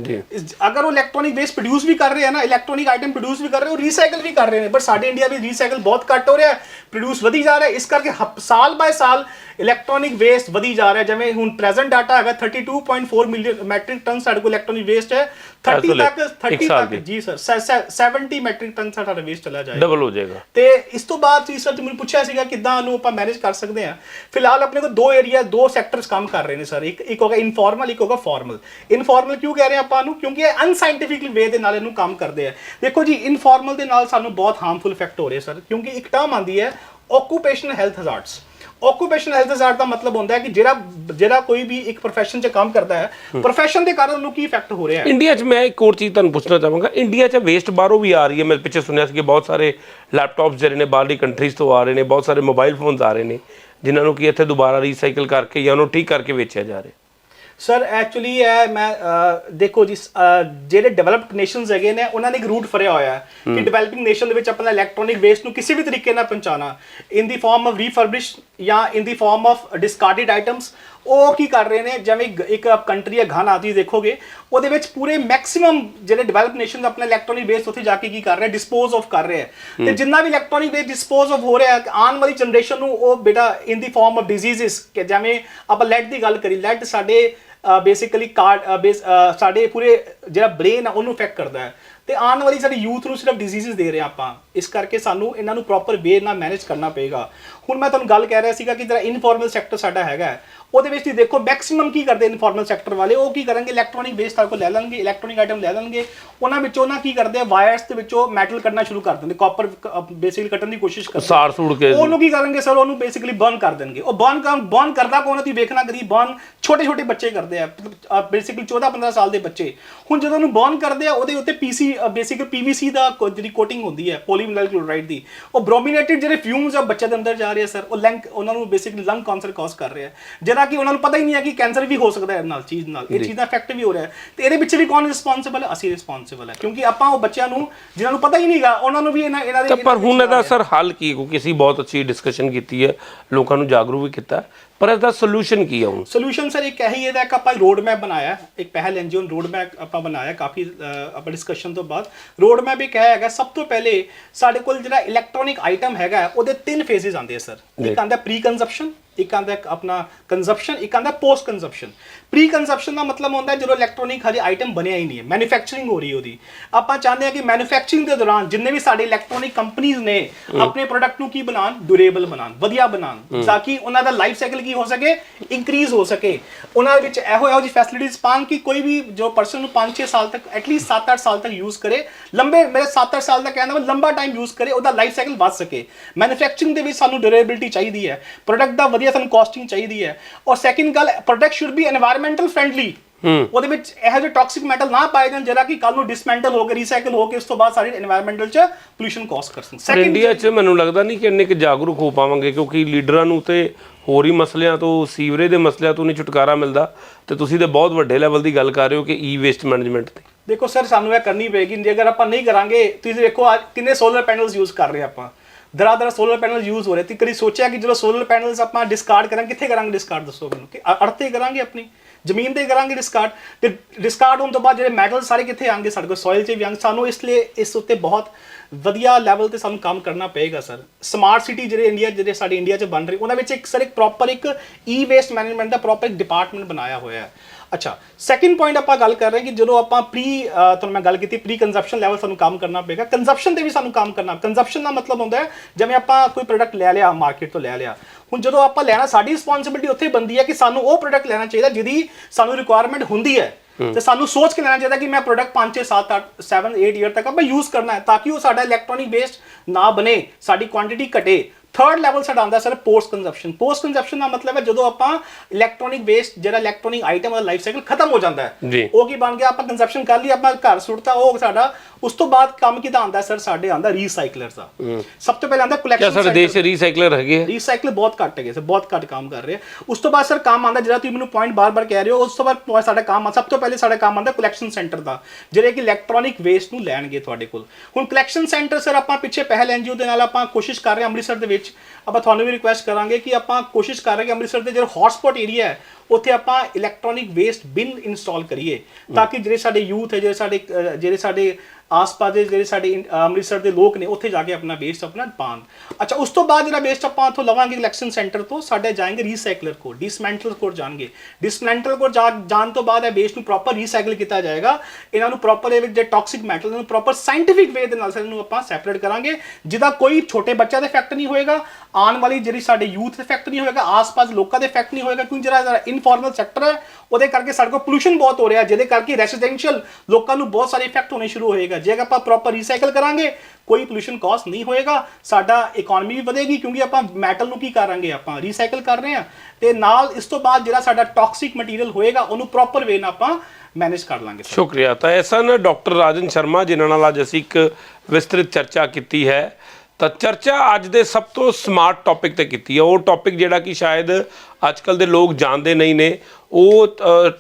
ਅਗਰ ਉਹ ਇਲੈਕਟ੍ਰੋਨਿਕ ਵੇਸਟ ਪ੍ਰੋਡਿਊਸ ਵੀ ਕਰ ਰਹੇ ਆ ਨਾ ਇਲੈਕਟ੍ਰੋਨਿਕ ਆਈਟਮ ਪ੍ਰੋਡਿਊਸ ਵੀ ਕਰ ਰਹੇ ਉਹ ਰੀਸਾਈਕਲ ਵੀ ਕਰ ਰਹੇ ਨੇ। ਬਟ ਸਾਡੇ ਇੰਡੀਆ ਵਿੱਚ ਰੀਸਾਈਕਲ ਬਹੁਤ ਘੱਟ ਹੋ ਰਿਹਾ ਹੈ ਪ੍ਰੋਡਿਊਸ ਵਧੀ ਜਾ ਰਿਹਾ ਹੈ ਇਸ ਕਰਕੇ ਸਾਲ ਬਾਏ ਸਾਲ ਇਲੈਕਟ੍ਰੋਨਿਕ ਵੇਸਟ ਵਧੀ ਜਾ ਰਿਹਾ। ਹੈ। ਜਿਵੇਂ ਹੁਣ ਪ੍ਰੈਜ਼ੈਂਟ ਡਾਟਾ ਹੈਗਾ 32.4 ਮਿਲੀਅਨ ਮੈਟ੍ਰਿਕ ਟਨ ਸਾਡੇ ਕੋਲ ਇਲੈਕਟ੍ਰੋਨਿਕ ਵੇਸਟ ਹੈ। 30 ਇਸ ਵੇਲੇ, ਤੱਕ ਇੱਕ 30 ਸਾਲ ਤੱਕ। ਜੀ ਸਰ 70 ਮੈਟ੍ਰਿਕ ਟਨ ਸਾਡਾ ਵੇਸਟ ਚਲਾ ਜਾਏਗਾ। ਡਬਲ ਹੋ ਜਾਏਗਾ। ਤੇ ਇਸ ਤੋਂ ਬਾਅਦ ਤੁਸੀਂ ਸਰ ਮੈਨੂੰ ਪੁੱਛਿਆ ਸੀਗਾ ਕਿੱਦਾਂ ਉਹਨੂੰ ਆਪਾਂ ਮੈਨੇਜ ਕਰ ਸਕਦੇ ਹਾਂ। ਫਿਲਹਾਲ ਆਪਣੇ ਕੋਲ ਦੋ ਏਰੀਆ ਦੋ ਸੈਕਟਰਸ ਕੰਮ ਕਰ ਰਹੇ ਨੇ ਸਰ ਇੱਕ ਇੱਕ ਹੋਗਾ ਇਨਫਾਰਮਲ ਇੱਕ ਹੋਗਾ ਫਾਰਮਲ ਇਨਫਾਰਮਲ ਕਿਉਂ ਕਹਿ ਰਹੇ ਆਪਾਂ ਨੂੰ? ਕਿਉਂਕਿ ਇਹ ਅਨਸਾਇੰਟਿਫਿਕਲੀ ਵੇ ਦੇ ਨਾਲ ਇਹਨੂੰ ਕੰਮ ਕਰਦੇ ਆ। ਦੇਖੋ ਜੀ ਇਨਫਾਰਮਲ ਦੇ ਨਾਲ ਸਾਨੂੰ ਬਹੁਤ ਹਾਰਮਫੁਲ ਇਫੈਕਟ ਹੋ ਰਹੇ ਸਰ ਕਿਉਂਕਿ ਇੱਕ ਟਰਮ ਆਂਦੀ ਹੈ ਓਕੂਪੇਸ਼ਨਲ ਹੈਲਥ ਹਜ਼ਾਰਡਸ ਓਕੂਪੇਸ਼ਨਲ ਹੈਲਥ ਹਜ਼ਾਰਡ ਦਾ ਮਤਲਬ ਹੁੰਦਾ ਹੈ ਕਿ ਜਿਹੜਾ ਜਿਹੜਾ ਕੋਈ ਵੀ ਇੱਕ ਪ੍ਰੋਫੈਸ਼ਨ 'ਚ ਕੰਮ ਕਰਦਾ ਹੈ ਪ੍ਰੋਫੈਸ਼ਨ ਦੇ ਕਾਰਨ ਉਹਨੂੰ ਕੀ ਇਫੈਕਟ ਹੋ ਰਿਹਾ ਹੈ? ਇੰਡੀਆ 'ਚ ਮੈਂ ਇੱਕ ਹੋਰ ਚੀਜ਼ ਤੁਹਾਨੂੰ ਪੁੱਛਣਾ ਚਾਹਾਂਗਾ। ਇੰਡੀਆ 'ਚ ਵੇਸਟ ਬਾਹਰੋਂ ਵੀ ਆ ਰਹੀ ਹੈ। ਮੈਂ ਪਿੱਛੇ ਸੁਣਿਆ ਸੀ ਕਿ ਬਹੁਤ ਸਾਰੇ ਲੈਪਟਾਪਸ ਜਿਹੜੇ ਨੇ ਬਾਹਰਲੀ ਕੰਟਰੀਜ਼ ਤੋਂ ਆ ਰਹੇ ਨੇ ਬਹੁਤ ਸਾਰੇ ਮੋਬਾਈਲ ਫੋਨਸ ਆ ਰਹੇ ਨੇ। ਜਿਨ੍ਹਾਂ ਨੂੰ ਕਿ ਇੱਥੇ ਦੁਬਾਰਾ ਰੀਸਾਈਕਲ ਕਰਕੇ ਜਾਂ ਉਹਨੂੰ ਠੀਕ ਕਰਕੇ ਵੇਚਿਆ ਜਾ ਰਿਹਾ। ਸਰ ਐਕਚੁਅਲੀ ਇਹ ਮੈਂ ਦੇਖੋ ਜੀ ਜਿਹੜੇ ਡਿਵੈਲਪਡ ਨੇਸ਼ਨਸ ਹੈਗੇ ਨੇ ਉਹਨਾਂ ਨੇ ਇੱਕ ਰੂਟ ਫੜਿਆ ਹੋਇਆ ਹੈ ਕਿ ਡਿਵੈਲਪਿੰਗ ਨੇਸ਼ਨ ਦੇ ਵਿੱਚ ਆਪਣਾ ਇਲੈਕਟ੍ਰੋਨਿਕ ਵੇਸਟ ਨੂੰ ਕਿਸੇ ਵੀ ਤਰੀਕੇ ਨਾਲ ਪਹੁੰਚਾਣਾ ਇਨ ਦੀ ਫਾਰਮ ਆਫ ਰੀਫਰਬਿਸ਼ ਜਾਂ in the form of discarded items ਉਹ ਕੀ ਕਰ ਰਹੇ ਨੇ? ਜਿਵੇਂ ਇੱਕ- ਕੰਟਰੀ ਹੈ ਘਾਨਾ ਤੁਸੀਂ ਦੇਖੋਗੇ ਉਹਦੇ ਵਿੱਚ ਪੂਰੇ ਮੈਕਸਿਮਮ ਜਿਹੜੇ ਡਿਵੈਲਪ ਨੇਸ਼ਨ ਆਪਣਾ ਇਲੈਕਟ੍ਰੋਨਿਕ ਵੇਸਟ ਉੱਥੇ ਜਾ ਕੇ ਕੀ ਕਰ ਰਹੇ ਡਿਸਪੋਜ਼ ਆਫ ਕਰ ਰਹੇ ਹੈ। ਤੇ ਜਿੰਨਾ ਵੀ ਇਲੈਕਟ੍ਰੋਨਿਕ ਵੇਸਟ ਡਿਸਪੋਜ਼ ਆਫ ਹੋ ਰਿਹਾ ਹੈ ਆਉਣ ਵਾਲੀ ਜਨਰੇਸ਼ਨ ਨੂੰ ਉਹ ਬੇਟਾ in the form of diseases ਕਿ ਜਿਵੇਂ ਆਪਾਂ ਲੈਡ ਦੀ ਗੱਲ ਕਰੀ ਲੈਡ ਸਾਡੇ ਬੇਸਿਕਲੀ ਕਾਰਡ ਸਾਡੇ ਪੂਰੇ ਜਿਹੜਾ ਬ੍ਰੇਨ ਆ ਉਹਨੂੰ ਇਫੈਕਟ ਕਰਦਾ ਹੈ। ਤੇ ਆਉਣ ਵਾਲੀ ਸਾਡੀ ਯੂਥ ਨੂੰ ਸਿਰਫ ਡਿਜ਼ੀਜ਼ਸ ਦੇ ਰਹੇ ਆਪਾਂ। ਇਸ ਕਰਕੇ ਸਾਨੂੰ ਇਹਨਾਂ ਨੂੰ ਪ੍ਰੋਪਰ ਵੇ ਨਾਲ ਮੈਨੇਜ ਕਰਨਾ ਪਏਗਾ। ਹੁਣ ਮੈਂ ਤੁਹਾਨੂੰ ਗੱਲ ਕਹਿ ਰਿਹਾ ਸੀਗਾ ਕਿ ਜਿਹੜਾ ਇਨਫਾਰਮਲ ਸੈਕਟਰ ਸਾਡਾ ਹੈਗਾ ਉਹਦੇ ਵਿੱਚ ਤੁਸੀਂ ਦੇਖੋ ਮੈਕਸਿਮਮ ਕੀ ਕਰਦੇ ਇਨਫਾਰਮਲ ਸੈਕਟਰ ਵਾਲੇ? ਉਹ ਕੀ ਕਰਨਗੇ ਇਲੈਕਟ੍ਰੋਨਿਕ ਵੇਸਟ ਸਾਡੇ ਕੋਲ ਲੈ ਲੈਣਗੇ ਇਲੈਕਟ੍ਰੋਨਿਕ ਆਈਟਮ ਲੈ ਲੈਣਗੇ। ਉਹਨਾਂ ਵਿੱਚੋਂ ਨਾ ਕੀ ਕਰਦੇ ਆ? ਵਾਇਰਸ ਦੇ ਵਿੱਚੋਂ ਮੈਟਲ ਕੱਢਣਾ ਸ਼ੁਰੂ ਕਰ ਦਿੰਦੇ ਕਾਪਰ ਬੇਸਿਕਲੀ ਕੱਢਣ ਦੀ ਕੋਸ਼ਿਸ਼ ਕਰਦੇ। ਸਾੜ ਸੂੜ ਕੇ। ਉਹਨੂੰ ਕੀ ਕਰਨਗੇ ਸਰ ਉਹਨੂੰ ਬੇਸਿਕਲੀ ਬਰਨ ਕਰ ਦੇਣਗੇ। ਉਹ ਬਰਨ ਕਰ ਬਰਨ ਕਰਦਾ ਕੋਣ ਤੁਸੀਂ ਵੇਖਣਾ ਕਦੀ ਬਰਨ ਛੋਟੇ ਛੋਟੇ ਬੱਚੇ ਕਰਦੇ ਆ। ਬੇਸਿਕਲੀ 14 15 ਸਾਲ ਦੇ ਬੱਚੇ। ਹੁਣ ਜਦੋਂ ਉਹਨੂੰ ਬਰਨ ਕਰਦੇ ਆ ਉਹਦੇ ਉੱਤੇ ਪੀਸੀ ਬੇਸਿਕਲੀ ਪੀਵੀਸੀ ਦਾ ਜਿਹੜੀ ਕੋਟਿੰਗ ਹੁੰਦੀ ਹੈ ਪੋਲੀਵਿਨਾਈਲ ਕਲੋਰਾਈਡ ਦੀ ਉਹ ਬ੍ਰੋਮੀਨੇਟਡ ਜਿਹੜੇ ਫਿਊਮਸ ਆ ਬੱਚੇ ਦੇ ਅੰਦਰ ਜਾ ਰਹੇ ਆ ਸਰ ਉਹ ਲੰਗ ਉਹਨਾਂ ਨੂੰ ਬੇਸਿਕਲੀ ਲੰਗ ਕੈਂਸਰ ਕਾਜ਼ ਕਰ ਰਿਹਾ ਜਿਹੜਾ ਕਿ ਉਹਨਾਂ ਨੂੰ ਪਤਾ ਹੀ ਨਹੀਂ ਹੈ ਕਿ ਕੈਂਸਰ ਵੀ ਹੋ ਸਕਦਾ ਹੈ ਨਾਲ ਚੀਜ਼ ਨਾਲ। ਇਹ ਚੀਜ਼ ਦਾ ਇਫੈਕਟ ਵੀ ਹੋ ਰਿਹਾ ਹੈ। ਤੇ ਇਹਦੇ ਪਿੱਛੇ ਵੀ ਕੌਣ ਰਿਸਪੌਂਸਿਬਲ ਹੈ? ਅਸੀਂ ਰਿਸਪੌਂਸਿਬਲ ਹੈ। ਕਿਉਂਕਿ ਆਪਾਂ ਉਹ ਬੱਚਿਆਂ ਨੂੰ ਜਿਨ੍ਹਾਂ ਨੂੰ ਪਤਾ ਹੀ ਨਹੀਂਗਾ ਉਹਨਾਂ ਨੂੰ ਵੀ ਇਹਨਾਂ ਇਹਨਾਂ ਦੇ ਪਰ ਹੁਣ ਇਹਦਾ ਸਰ ਹੱਲ ਕੀ ਕਿਉਂਕਿ ਅਸੀਂ ਬਹੁਤ ਅੱਛੀ ਡਿਸਕਸ਼ਨ ਕੀਤੀ ਹੈ। ਲੋਕਾਂ ਨੂੰ ਜਾਗਰੂਕ ਵੀ ਕੀਤਾ। ਪਰ ਇਹਦਾ ਸੋਲੂਸ਼ਨ ਕੀ ਹੈ ਹੁਣ? ਸੋਲੂਸ਼ਨ ਸਰ ਇੱਕ ਇਹੀ ਇਹਦਾ ਇੱਕ ਆਪਾਂ ਰੋਡ ਮੈਪ ਬਣਾਇਆ। ਇੱਕ ਪਹਿਲ ਐਨਜੀਓ ਰੋਡ ਮੈਪ ਆਪਾਂ ਬਣਾਇਆ ਕਾਫੀ ਆਪਾਂ ਡਿਸਕਸ਼ਨ ਤੋਂ ਬਾਅਦ। ਰੋਡ ਮੈਪ ਇਹ ਹੈਗਾ ਸਭ ਤੋਂ ਪਹਿਲੇ ਸਾਡੇ ਕੋਲ ਜਿਹੜਾ ਇਲੈਕਟ੍ਰੋਨਿਕ ਆਈਟਮ ਹੈਗਾ ਉਹਦੇ ਤਿੰਨ ਫੇਜ਼ਸ ਆਉਂਦੇ ਆ ਸਰ ਇੱਕ ਆਂਦਾ ਪ੍ਰੀ ਕੰਜ਼ੰਪਸ਼ਨ ਇੱਕ ਆਂਦਾ ਇੱਕ ਆਪਣਾ ਕੰਜ਼ੰਪਸ਼ਨ ਇੱਕ ਆਂਦਾ ਪੋਸਟ ਕੰਜ਼ੰਪਸ਼ਨ ਪ੍ਰੀ ਕੰਜ਼ੰਪਸ਼ਨ ਦਾ ਮਤਲਬ ਹੁੰਦਾ ਹੈ ਜਦੋਂ ਇਲੈਕਟ੍ਰੋਨਿਕ ਹਜੇ ਆਈਟਮ ਬਣਿਆ ਹੀ ਨਹੀਂ ਹੈ ਮੈਨੂਫੈਕਚਰਿੰਗ ਹੋ ਰਹੀ ਹੈ ਉਹਦੀ। ਆਪਾਂ ਚਾਹੁੰਦੇ ਹਾਂ ਕਿ ਮੈਨੂਫੈਕਚਰਿੰਗ ਦੇ ਦੌਰਾਨ ਜਿੰਨੇ ਵੀ ਸਾਡੇ ਇਲੈਕਟ੍ਰੋਨਿਕ ਕੰਪਨੀਆਂ ਨੇ ਆਪਣੇ ਪ੍ਰੋਡਕਟ ਨੂੰ ਕੀ ਬਣਾਉਣ? ਡਿਊਰੇਬਲ ਬਣਾਉਣ ਵਧੀਆ ਬਣਾਉਣ ਤਾਂ ਕਿ ਉਹਨਾਂ ਦਾ ਲਾਈਫ ਸਾਈਕਲ ਕੀ ਹੋ ਸਕੇ? ਇੰਕਰੀਜ਼ ਹੋ ਸਕੇ। ਉਹਨਾਂ ਵਿੱਚ ਇਹੋ ਇਹੋ ਜੀ ਫੈਸਿਲਿਟੀਜ਼ ਪਾਣ ਕਿ ਕੋਈ ਵੀ ਜੋ ਪਰਸਨ ਨੂੰ 5-6 ਸਾਲ ਤੱਕ ਐਟਲੀਸਟ 7-8 ਸਾਲ ਤੱਕ ਯੂਜ਼ ਕਰੇ। ਲੰਬੇ ਮੇਰੇ 7-8 ਸਾਲ ਦਾ ਕਹਿੰਦਾ ਮੈਂ ਲੰਬਾ ਟਾਈਮ ਯੂਜ਼ ਕਰੇ ਉਹਦਾ ਲਾਈਫ ਸਾਈਕਲ ਵੱਧ ਸਕੇ। ਮੈਨੂਫੈਕਚਰਿੰਗ ਦੇ ਵਿੱਚ ਸਾਨੂੰ ਡਿਊਰੇਬਿਲਟੀ ਚਾਹੀਦੀ ਹੈ। ਪ੍ਰੋਡਕਟ ਦਾ ਵਧੀਆ ਸਾਨੂੰ ਕਾਸਟਿੰਗ ਚਾਹੀਦੀ ਹੈ। ਔਰ ਸੈਕਿੰਡ ਗੱਲ product should be environmental friendly ਉਹਦੇ ਵਿੱਚ ਇਹੋ ਜਿਹੇ ਟਾਕਸਿਕ ਮੈਟਲ ਨਾ ਪਾਏ ਜਾਣ ਜਿਹੜਾ ਕਿ ਕੱਲ ਨੂੰ ਡਿਸਮੈਂਟਲ ਹੋ ਕੇ ਰੀਸਾਈਕਲ ਹੋ ਕੇ ਉਸ ਤੋਂ ਬਾਅਦ ਸਾਡੇ এনवायरमेंटਲ 'ਚ ਪੋਲੂਸ਼ਨ ਕਾਜ਼ ਕਰ ਸਕਣ। ਸੈਕਿੰਡ ਇੰਡੀਆ 'ਚ ਮੈਨੂੰ ਲੱਗਦਾ ਨਹੀਂ ਕਿ ਇੰਨੇ ਕਿ ਜਾਗਰੂਕ ਹੋ ਪਾਵਾਂਗੇ ਕਿਉਂਕਿ ਲੀਡਰਾਂ ਨੂੰ ਤੇ ਹੋਰ ਹੀ ਮਸਲਿਆਂ ਤੋਂ ਸੀਵਰੇਜ ਦੇ ਮਸਲਿਆਂ ਤੋਂ ਨਹੀਂ ਛੁਟਕਾਰਾ ਮਿਲਦਾ। ਤੇ ਤੁਸੀਂ ਤੇ ਬਹੁਤ ਵੱਡੇ ਲੈਵਲ ਦੀ ਗੱਲ ਕਰ ਰਹੇ ਹੋ ਕਿ ਈ ਵੇਸਟ ਮੈਨੇਜਮੈਂਟ ਤੇ। ਦੇਖੋ ਸਰ ਸਾਨੂੰ ਇਹ ਕਰਨੀ ਪਏਗੀ। ਜੇ ਆਪਾਂ ਨਹੀਂ ਕਰਾਂਗੇ ਤੁਸੀਂ ਦੇਖੋ ਅੱਜ ਕਿੰਨੇ ਸੋਲਰ ਪੈਨਲਸ ਯੂਜ਼ ਕਰ ਰਹੇ ਆਪਾਂ। ਦਰਾ ਦਰਾ ਸੋਲਰ ਪੈਨਲ ਯੂਜ਼ ਹੋ ਰਹੇ। ਤੇ ਕਦੀ ਸੋਚਿਆ ਕਿ ਜਦੋਂ ਸੋਲਰ ਪੈਨਲਸ ਆਪਾਂ ਡਿਸਕਾਰਡ ਕਰਾਂਗੇ, ਕਿੱਥੇ ਕਰਾਂਗੇ ਡਿਸਕਾਰਡ ਦੱਸੋ ਮੈਨੂੰ। ਕਿ ਅ- ਤੇ ਕਰਾਂਗੇ ਆਪਣੀ। ਜ਼ਮੀਨ ਤੇ ਕਰਾਂਗੇ ਡਿਸਕਾਰਡ ਤੇ ਡਿਸਕਾਰਡ ਹੋਣ ਤੋਂ ਬਾਅਦ ਜਿਹੜੇ ਮੈਟਲ ਸਾਰੇ ਕਿੱਥੇ ਆਣਗੇ ਸਾਡੇ ਕੋਲ ਸੋਇਲ 'ਚ ਵੀ ਆਣਗੇ ਸਾਨੂੰ ਇਸ ਲਈ ਇਸ ਉੱਤੇ ਬਹੁਤ ਵਧੀਆ ਲੈਵਲ ਤੇ ਸਾਨੂੰ ਕੰਮ ਕਰਨਾ ਪਏਗਾ ਸਰ ਸਮਾਰਟ ਸਿਟੀ ਜਿਹੜੇ ਇੰਡੀਆ ਜਿਹੜੇ ਸਾਡੇ ਇੰਡੀਆ 'ਚ ਬਣ ਰਹੇ, ਉਹਨਾਂ ਵਿੱਚ ਇੱਕ ਸਰ ਇੱਕ ਪ੍ਰੋਪਰ ਇੱਕ ਈ ਵੇਸਟ ਮੈਨੇਜਮੈਂਟ ਦਾ ਪ੍ਰੋਪਰ ਇੱਕ ਡਿਪਾਰਟਮੈਂਟ ਬਣਾਇਆ ਹੋਇਆ ਹੈ। ਅੱਛਾ ਸੈਕਿੰਡ ਪੁਆਇੰਟ ਆਪਾਂ ਗੱਲ ਕਰ ਰਹੇ ਹਾਂ ਕਿ ਜਦੋਂ ਆਪਾਂ ਪ੍ਰੀ ਤੁਹਾਨੂੰ ਮੈਂ ਗੱਲ ਕੀਤੀ ਪ੍ਰੀ ਕੰਜ਼ੰਪਸ਼ਨ ਲੈਵਲ ਸਾਨੂੰ ਕੰਮ ਕਰਨਾ ਪਏਗਾ। ਕੰਜ਼ੰਪਸ਼ਨ ਤੇ ਵੀ ਸਾਨੂੰ ਕੰਮ ਕਰਨਾ ਕੰਜ਼ੰਪਸ਼ਨ ਦਾ ਮਤਲਬ ਹੁੰਦਾ ਹੈ ਜਿਵੇਂ ਆਪਾਂ ਕੋਈ ਪ੍ਰੋਡਕਟ ਲੈ ਲਿਆ ਮਾਰਕੀਟ ਤੋਂ ਲੈ ਲਿਆ। ਹੁਣ ਜਦੋਂ ਆਪਾਂ ਲੈਣਾ ਸਾਡੀ ਰਿਸਪੌਂਸਿਬਿਲਟੀ ਉੱਥੇ ਬੰਦੀ ਹੈ ਕਿ ਸਾਨੂੰ ਉਹ ਪ੍ਰੋਡਕਟ ਲੈਣਾ ਚਾਹੀਦਾ ਜਿਹਦੀ ਸਾਨੂੰ ਰਿਕੁਆਇਰਮੈਂਟ ਹੁੰਦੀ ਹੈ। ਤੇ ਸਾਨੂੰ ਸੋਚ ਕੇ ਲੈਣਾ ਚਾਹੀਦਾ ਕਿ ਮੈਂ ਪ੍ਰੋਡਕਟ 5 6 7 8 7 8 ਇਅਰ ਤੱਕ ਆਪਾਂ ਯੂਜ਼ ਕਰਨਾ ਹੈ ਤਾਂ ਕਿ ਉਹ ਸਾਡਾ ਇਲੈਕਟ੍ਰੋਨਿਕ ਵੇਸਟ ਨਾ ਬਣੇ ਸਾਡੀ ਕੁਆਂਟੀਟੀ ਘਟੇ। ਥਰਡ ਲੈਵਲ ਸਾਡਾ ਆਉਂਦਾ sir post consumption post consumption ਦਾ ਮਤਲਬ ਹੈ ਜਦੋਂ ਆਪਾਂ ਇਲੈਕਟ੍ਰੋਨਿਕ ਵੇਸਟ ਜਿਹੜਾ ਇਲੈਕਟ੍ਰੋਨਿਕ ਆਈਟਮ ਦਾ ਲਾਈਫ ਸਾਈਕਲ ਖਤਮ ਹੋ ਜਾਂਦਾ ਹੈ। ਉਹ ਕੀ ਬਣ ਗਿਆ? ਆਪਾਂ ਕੰਜ਼ੰਪਸ਼ਨ ਕਰ ਲਈ ਆਪਾਂ ਘਰ ਸੁੱਟਤਾ ਉਹ ਸਾਡਾ ਉਸ ਤੋਂ ਬਾਅਦ ਕੰਮ ਕਿਹਦਾ ਆਉਂਦਾ ਸਰ? ਸਾਡੇ ਆਉਂਦਾ ਰੀਸਾਈਕਲਰ ਦਾ। ਸਭ ਤੋਂ ਪਹਿਲਾਂ ਕਿਆ ਕਲੈਕਸ਼ਨ ਸਾਡੇ ਦੇਸ਼ 'ਚ ਰੀਸਾਈਕਲਰ ਹੈਗੇ ਆ? ਰੀਸਾਈਕਲ ਬਹੁਤ ਘੱਟ ਹੈਗੇ ਸਰ ਬਹੁਤ ਘੱਟ ਕੰਮ ਕਰ ਰਹੇ ਆ। ਉਸ ਤੋਂ ਬਾਅਦ ਸਰ ਕੰਮ ਆਉਂਦਾ ਜਿਹੜਾ ਤੁਸੀਂ ਮੈਨੂੰ ਪੁਆਇੰਟ ਬਾਰ-ਬਾਰ ਕਹਿ ਰਹੇ ਹੋ ਉਸ ਤੋਂ ਬਾਅਦ ਸਾਡਾ ਕੰਮ ਸਭ ਤੋਂ ਪਹਿਲੇ ਸਾਡਾ ਕੰਮ ਆਉਂਦਾ ਕਲੈਕਸ਼ਨ ਸੈਂਟਰ ਦਾ ਜਿਹੜੇ ਕਿ ਇਲੈਕਟ੍ਰੋਨਿਕ ਵੇਸਟ ਨੂੰ ਲੈਣਗੇ ਤੁਹਾਡੇ ਕੋਲ। ਹੁਣ ਕਲੈਕਸ਼ਨ ਸੈਂਟਰ ਸਰ ਆਪਾਂ ਪਿੱਛੇ ਪਹਿਲ ਐਨਜੀਓ ਦੇ ਨਾਲ ਆਪਾਂ ਕੋਸ਼ਿਸ਼ ਕਰ ਰਹੇ ਹਾਂ ਅੰਮ੍ਰਿਤਸਰ ਦੇ ਵਿੱਚ। ਆਪਾਂ ਤੁਹਾਨੂੰ ਵੀ ਰਿਕੁਐਸਟ ਕਰਾਂਗੇ ਕਿ ਆਪਾਂ ਕੋਸ਼ਿਸ਼ ਕਰ ਰਹੇ ਕਿ ਅੰਮ੍ਰਿਤਸਰ ਦੇ ਜਿਹੜਾ ਹੌਟਸਪੌਟ ਏਰੀਆ ਹੈ ਉੱਥੇ ਆਪਾਂ ਇਲੈਕਟ੍ਰੋਨਿਕ ਵੇਸਟ ਬਿਨ ਇੰਸਟਾਲ ਕਰੀਏ ਤਾਂ ਕਿ ਜਿਹੜੇ ਸਾਡੇ ਯੂਥ ਹੈ, ਜਿਹੜੇ ਸਾਡੇ ਜਿਹੜੇ ਸਾਡੇ ਆਸ-ਪਾਸ ਦੇ, ਜਿਹੜੇ ਸਾਡੇ ਇਨ- ਅੰਮ੍ਰਿਤਸਰ ਦੇ ਲੋਕ ਨੇ, ਉੱਥੇ ਜਾ ਕੇ ਆਪਣਾ ਵੇਸਟ ਆਪਣਾ ਪਾਣ ਅੱਛਾ, ਉਸ ਤੋਂ ਬਾਅਦ ਜਿਹੜਾ ਵੇਸਟ ਆਪਾਂ ਉੱਥੋਂ ਲਵਾਂਗੇ ਇਲੈਕਸ਼ਨ ਸੈਂਟਰ ਤੋਂ, ਸਾਡੇ ਜਾਏਗੇ ਰੀਸਾਈਕਲਰ ਕੋਲ ਡਿਸਮੈਂਟਲ ਕੋਲ ਜਾਣਗੇ। ਡਿਸਮੈਂਟਲ ਕੋਲ ਜਾ, ਜਾਣ ਤੋਂ ਬਾਅਦ ਇਹ ਵੇਸਟ ਨੂੰ ਪ੍ਰੋਪਰ ਰੀਸਾਈਕਲ ਕੀਤਾ ਜਾਏਗਾ। ਇਹਨਾਂ ਨੂੰ ਪ੍ਰੋਪਰ ਇਹ ਵਿੱਚ ਜੇ ਟਾਕਸਿਕ ਮੈਟਲ ਨੂੰ ਪ੍ਰੋਪਰ ਸਾਇੰਟੀਫਿਕ ਵੇ ਦੇ ਨਾਲ ਸਰ ਇਹਨੂੰ ਆਪਾਂ ਸੈਪਰੇਟ ਕਰਾਂਗੇ, ਜਿਹਦਾ ਕੋਈ ਛੋਟੇ ਬੱਚਿਆਂ ਦੇ ਇਫੈਕਟ ਨਹੀਂ ਹੋਏਗਾ, ਆਉਣ ਵਾਲੀ ਜਿਹੜੀ ਸਾਡੇ ਯੂਥ ਇਫੈਕਟ ਨਹੀਂ ਹੋਏਗਾ, ਆਸ-ਪਾਸ ਲੋਕਾਂ ਦੇ ਇਫੈਕਟ ਨਹੀਂ ਹੋਏਗਾ, ਕਿਉਂਕਿ ਜਿਹੜਾ ਇਨਫਾਰਮਲ ਸੈਕਟਰ ਹੈ, ਉਹਦੇ ਕਰਕੇ ਸਾਡੇ ਕੋਲ ਪੋਲੂਸ਼ਨ ਬਹੁਤ ਹੋ ਰਿਹਾ, ਜਿਹਦੇ ਕਰਕੇ ਰੈਸੀਡੈਂਸ਼ੀਅਲ ਲੋਕਾਂ ਨੂੰ ਬਹੁਤ ਸਾਰੇ ਇਫੈਕਟ ਹੋਣੇ ਸ਼ੁਰੂ ਹੋਏਗਾ। ਜੇ ਆਪਾਂ ਪ੍ਰੋਪਰ ਰੀਸਾਈਕਲ ਕਰਾਂਗੇ, ਕੋਈ ਪੋਲੂਸ਼ਨ ਕਾਸਟ ਨਹੀਂ ਹੋਏਗਾ, ਸਾਡਾ ਇਕਨੋਮੀ ਵੀ ਵਧੇਗੀ, ਕਿਉਂਕਿ ਆਪਾਂ ਮੈਟਲ ਨੂੰ ਕੀ ਕਰਾਂਗੇ ਆਪਾਂ? ਰੀਸਾਈਕਲ ਕਰ ਰਹੇ ਹਾਂ। ਤੇ ਨਾਲ ਇਸ ਤੋਂ ਬਾਅਦ ਜਿਹੜਾ ਸਾਡਾ ਟਾਕਸਿਕ ਮਟੀਰੀਅਲ ਹੋਏਗਾ, ਉਹਨੂੰ ਪ੍ਰੋਪਰ ਵੇ ਨਾਲ ਆਪਾਂ ਮੈਨੇਜ ਕਰ ਲਾਂਗੇ ਸ਼ੁਕਰੀਆ। ਤਾਂ ਇਹ ਸਨ ਡਾਕਟਰ ਰਾਜਨ ਸ਼ਰਮਾ, ਜਿਨ੍ਹਾਂ ਨਾਲ ਅੱਜ ਅਸੀਂ ਇੱਕ ਵਿਸਤ੍ਰਿਤ ਚਰਚਾ ਕੀਤੀ ਹੈ। ਤਾਂ ਚਰਚਾ ਅੱਜ ਦੇ ਸਭ ਤੋਂ ਸਮਾਰਟ ਟੌਪਿਕ ਤੇ ਕੀਤੀ ਹੈ। ਉਹ ਟੌਪਿਕ ਜਿਹੜਾ ਕਿ ਸ਼ਾਇਦ ਅੱਜ ਅੱਜਕੱਲ ਦੇ ਲੋਕ ਜਾਣਦੇ ਨਹੀਂ ਨੇ। ਉਹ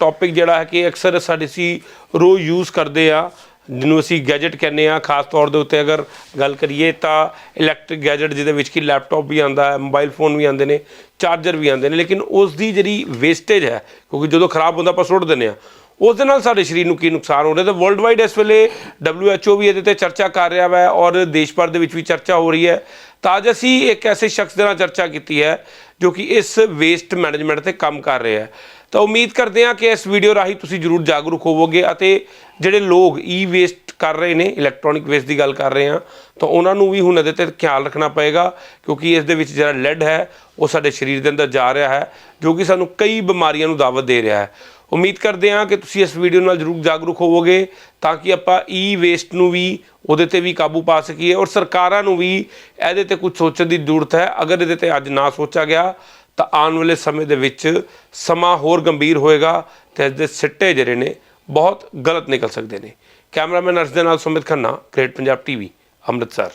ਟੌਪਿਕ ਜਿਹੜਾ ਹੈ ਕਿ ਅਕਸਰ ਸਾਡੇ ਸੀ ਰੋਜ਼ ਯੂਜ਼ ਕਰਦੇ ਆ, ਜਿਹਨੂੰ ਅਸੀਂ ਗੈਜਟ ਕਹਿੰਦੇ ਆ। ਖਾਸ ਤੌਰ ਦੇ ਉੱਤੇ ਅਗਰ ਗੱਲ ਕਰੀਏ ਤਾਂ ਇਲੈਕਟ੍ਰਿਕ ਗੈਜਟ ਜਿਹਦੇ ਵਿੱਚ ਕਿ ਲੈਪਟਾਪ ਵੀ ਆਂਦਾ ਹੈ ਮੋਬਾਈਲ ਫੋਨ ਵੀ ਆਉਂਦੇ ਨੇ ਚਾਰਜਰ ਵੀ ਆਉਂਦੇ ਨੇ। ਲੇਕਿਨ ਉਸ ਦੀ ਜਿਹੜੀ ਵੇਸਟੇਜ ਹੈ, ਕਿਉਂਕਿ ਜਦੋਂ ਖਰਾਬ ਹੁੰਦਾ ਆਪਾਂ ਸੁੱਟ ਦਿੰਦੇ ਆ। ਉਸ ਦੇ ਨਾਲ ਸਾਡੇ ਸਰੀਰ ਨੂੰ ਕੀ ਨੁਕਸਾਨ ਹੋ ਰਿਹਾ? ਤੇ ਵਰਲਡ ਵਾਈਡ ਇਸ ਵੇਲੇ WHO ਵੀ ਇਹਦੇ ਤੇ ਚਰਚਾ ਕਰ ਰਿਹਾ ਹੈ ਔਰ ਦੇਸ਼ ਭਰ ਦੇ ਵਿੱਚ ਵੀ ਚਰਚਾ ਹੋ ਰਹੀ ਹੈ। ਤਾਂ ਅੱਜ ਅਸੀਂ ਇੱਕ ਐਸੇ ਸ਼ਖਸ ਦੇ ਨਾਲ ਚਰਚਾ ਕੀਤੀ ਹੈ ਜੋ ਕਿ ਇਸ ਵੇਸਟ ਮੈਨੇਜਮੈਂਟ ਤੇ ਕੰਮ ਕਰ ਰਿਹਾ ਹੈ। ਤਾਂ ਉਮੀਦ ਕਰਦੇ ਹਾਂ ਕਿ ਇਸ ਵੀਡੀਓ ਰਾਹੀਂ ਤੁਸੀਂ ਜਰੂਰ ਜਾਗਰੂਕ ਹੋਵੋਗੇ ਅਤੇ ਜਿਹੜੇ ਲੋਕ ਈ ਵੇਸਟ ਕਰ ਰਹੇ ਨੇ ਇਲੈਕਟ੍ਰੋਨਿਕ ਵੇਸਟ ਦੀ ਗੱਲ ਕਰ ਰਹੇ ਹਾਂ, ਤਾਂ ਉਹਨਾਂ ਨੂੰ ਵੀ ਹੁਣ ਇਹਦੇ ਤੇ ਖਿਆਲ ਰੱਖਣਾ ਪਏਗਾ, ਕਿਉਂਕਿ ਇਸ ਦੇ ਵਿੱਚ ਜਿਹੜਾ ਲੈਡ ਹੈ, ਉਹ ਸਾਡੇ ਸਰੀਰ ਦੇ ਅੰਦਰ ਜਾ ਰਿਹਾ ਹੈ, ਜੋ ਕਿ ਸਾਨੂੰ ਕਈ ਬਿਮਾਰੀਆਂ ਨੂੰ ਦਾਵਤ ਦੇ ਰਿਹਾ ਹੈ। ਉਮੀਦ ਕਰਦੇ ਹਾਂ ਕਿ ਤੁਸੀਂ ਇਸ ਵੀਡੀਓ ਨਾਲ ਜਰੂਰ ਜਾਗਰੂਕ ਹੋਵੋਗੇ ਤਾਂ ਕਿ ਆਪਾਂ ਈ ਵੇਸਟ ਨੂੰ ਵੀ ਉਹਦੇ ਤੇ ਵੀ ਕਾਬੂ ਪਾ ਸਕੀਏ ਔਰ ਸਰਕਾਰਾਂ ਨੂੰ ਵੀ ਇਹਦੇ ਤੇ ਕੁਝ ਸੋਚਣ ਦੀ ਜ਼ਰੂਰਤ ਹੈ। ਅਗਰ ਇਹਦੇ ਤੇ ਅੱਜ ਨਾ ਸੋਚਿਆ ਗਿਆ, ਤਾਂ ਆਉਣ ਵਾਲੇ ਸਮੇਂ ਦੇ ਵਿੱਚ ਸਮਾਂ ਹੋਰ ਗੰਭੀਰ ਹੋਏਗਾ ਤੇ ਇਸ ਦੇ ਸਿੱਟੇ ਜਿਹੜੇ ਨੇ ਬਹੁਤ ਗਲਤ ਨਿਕਲ ਸਕਦੇ ਨੇ। ਕੈਮਰਾਮੈਨ ਅਰਸ਼ ਦੇ ਨਾਲ ਸੁਮਿਤ ਖੰਨਾ, ਗ੍ਰੇਟ ਪੰਜਾਬ ਟੀਵੀ, ਅੰਮ੍ਰਿਤਸਰ।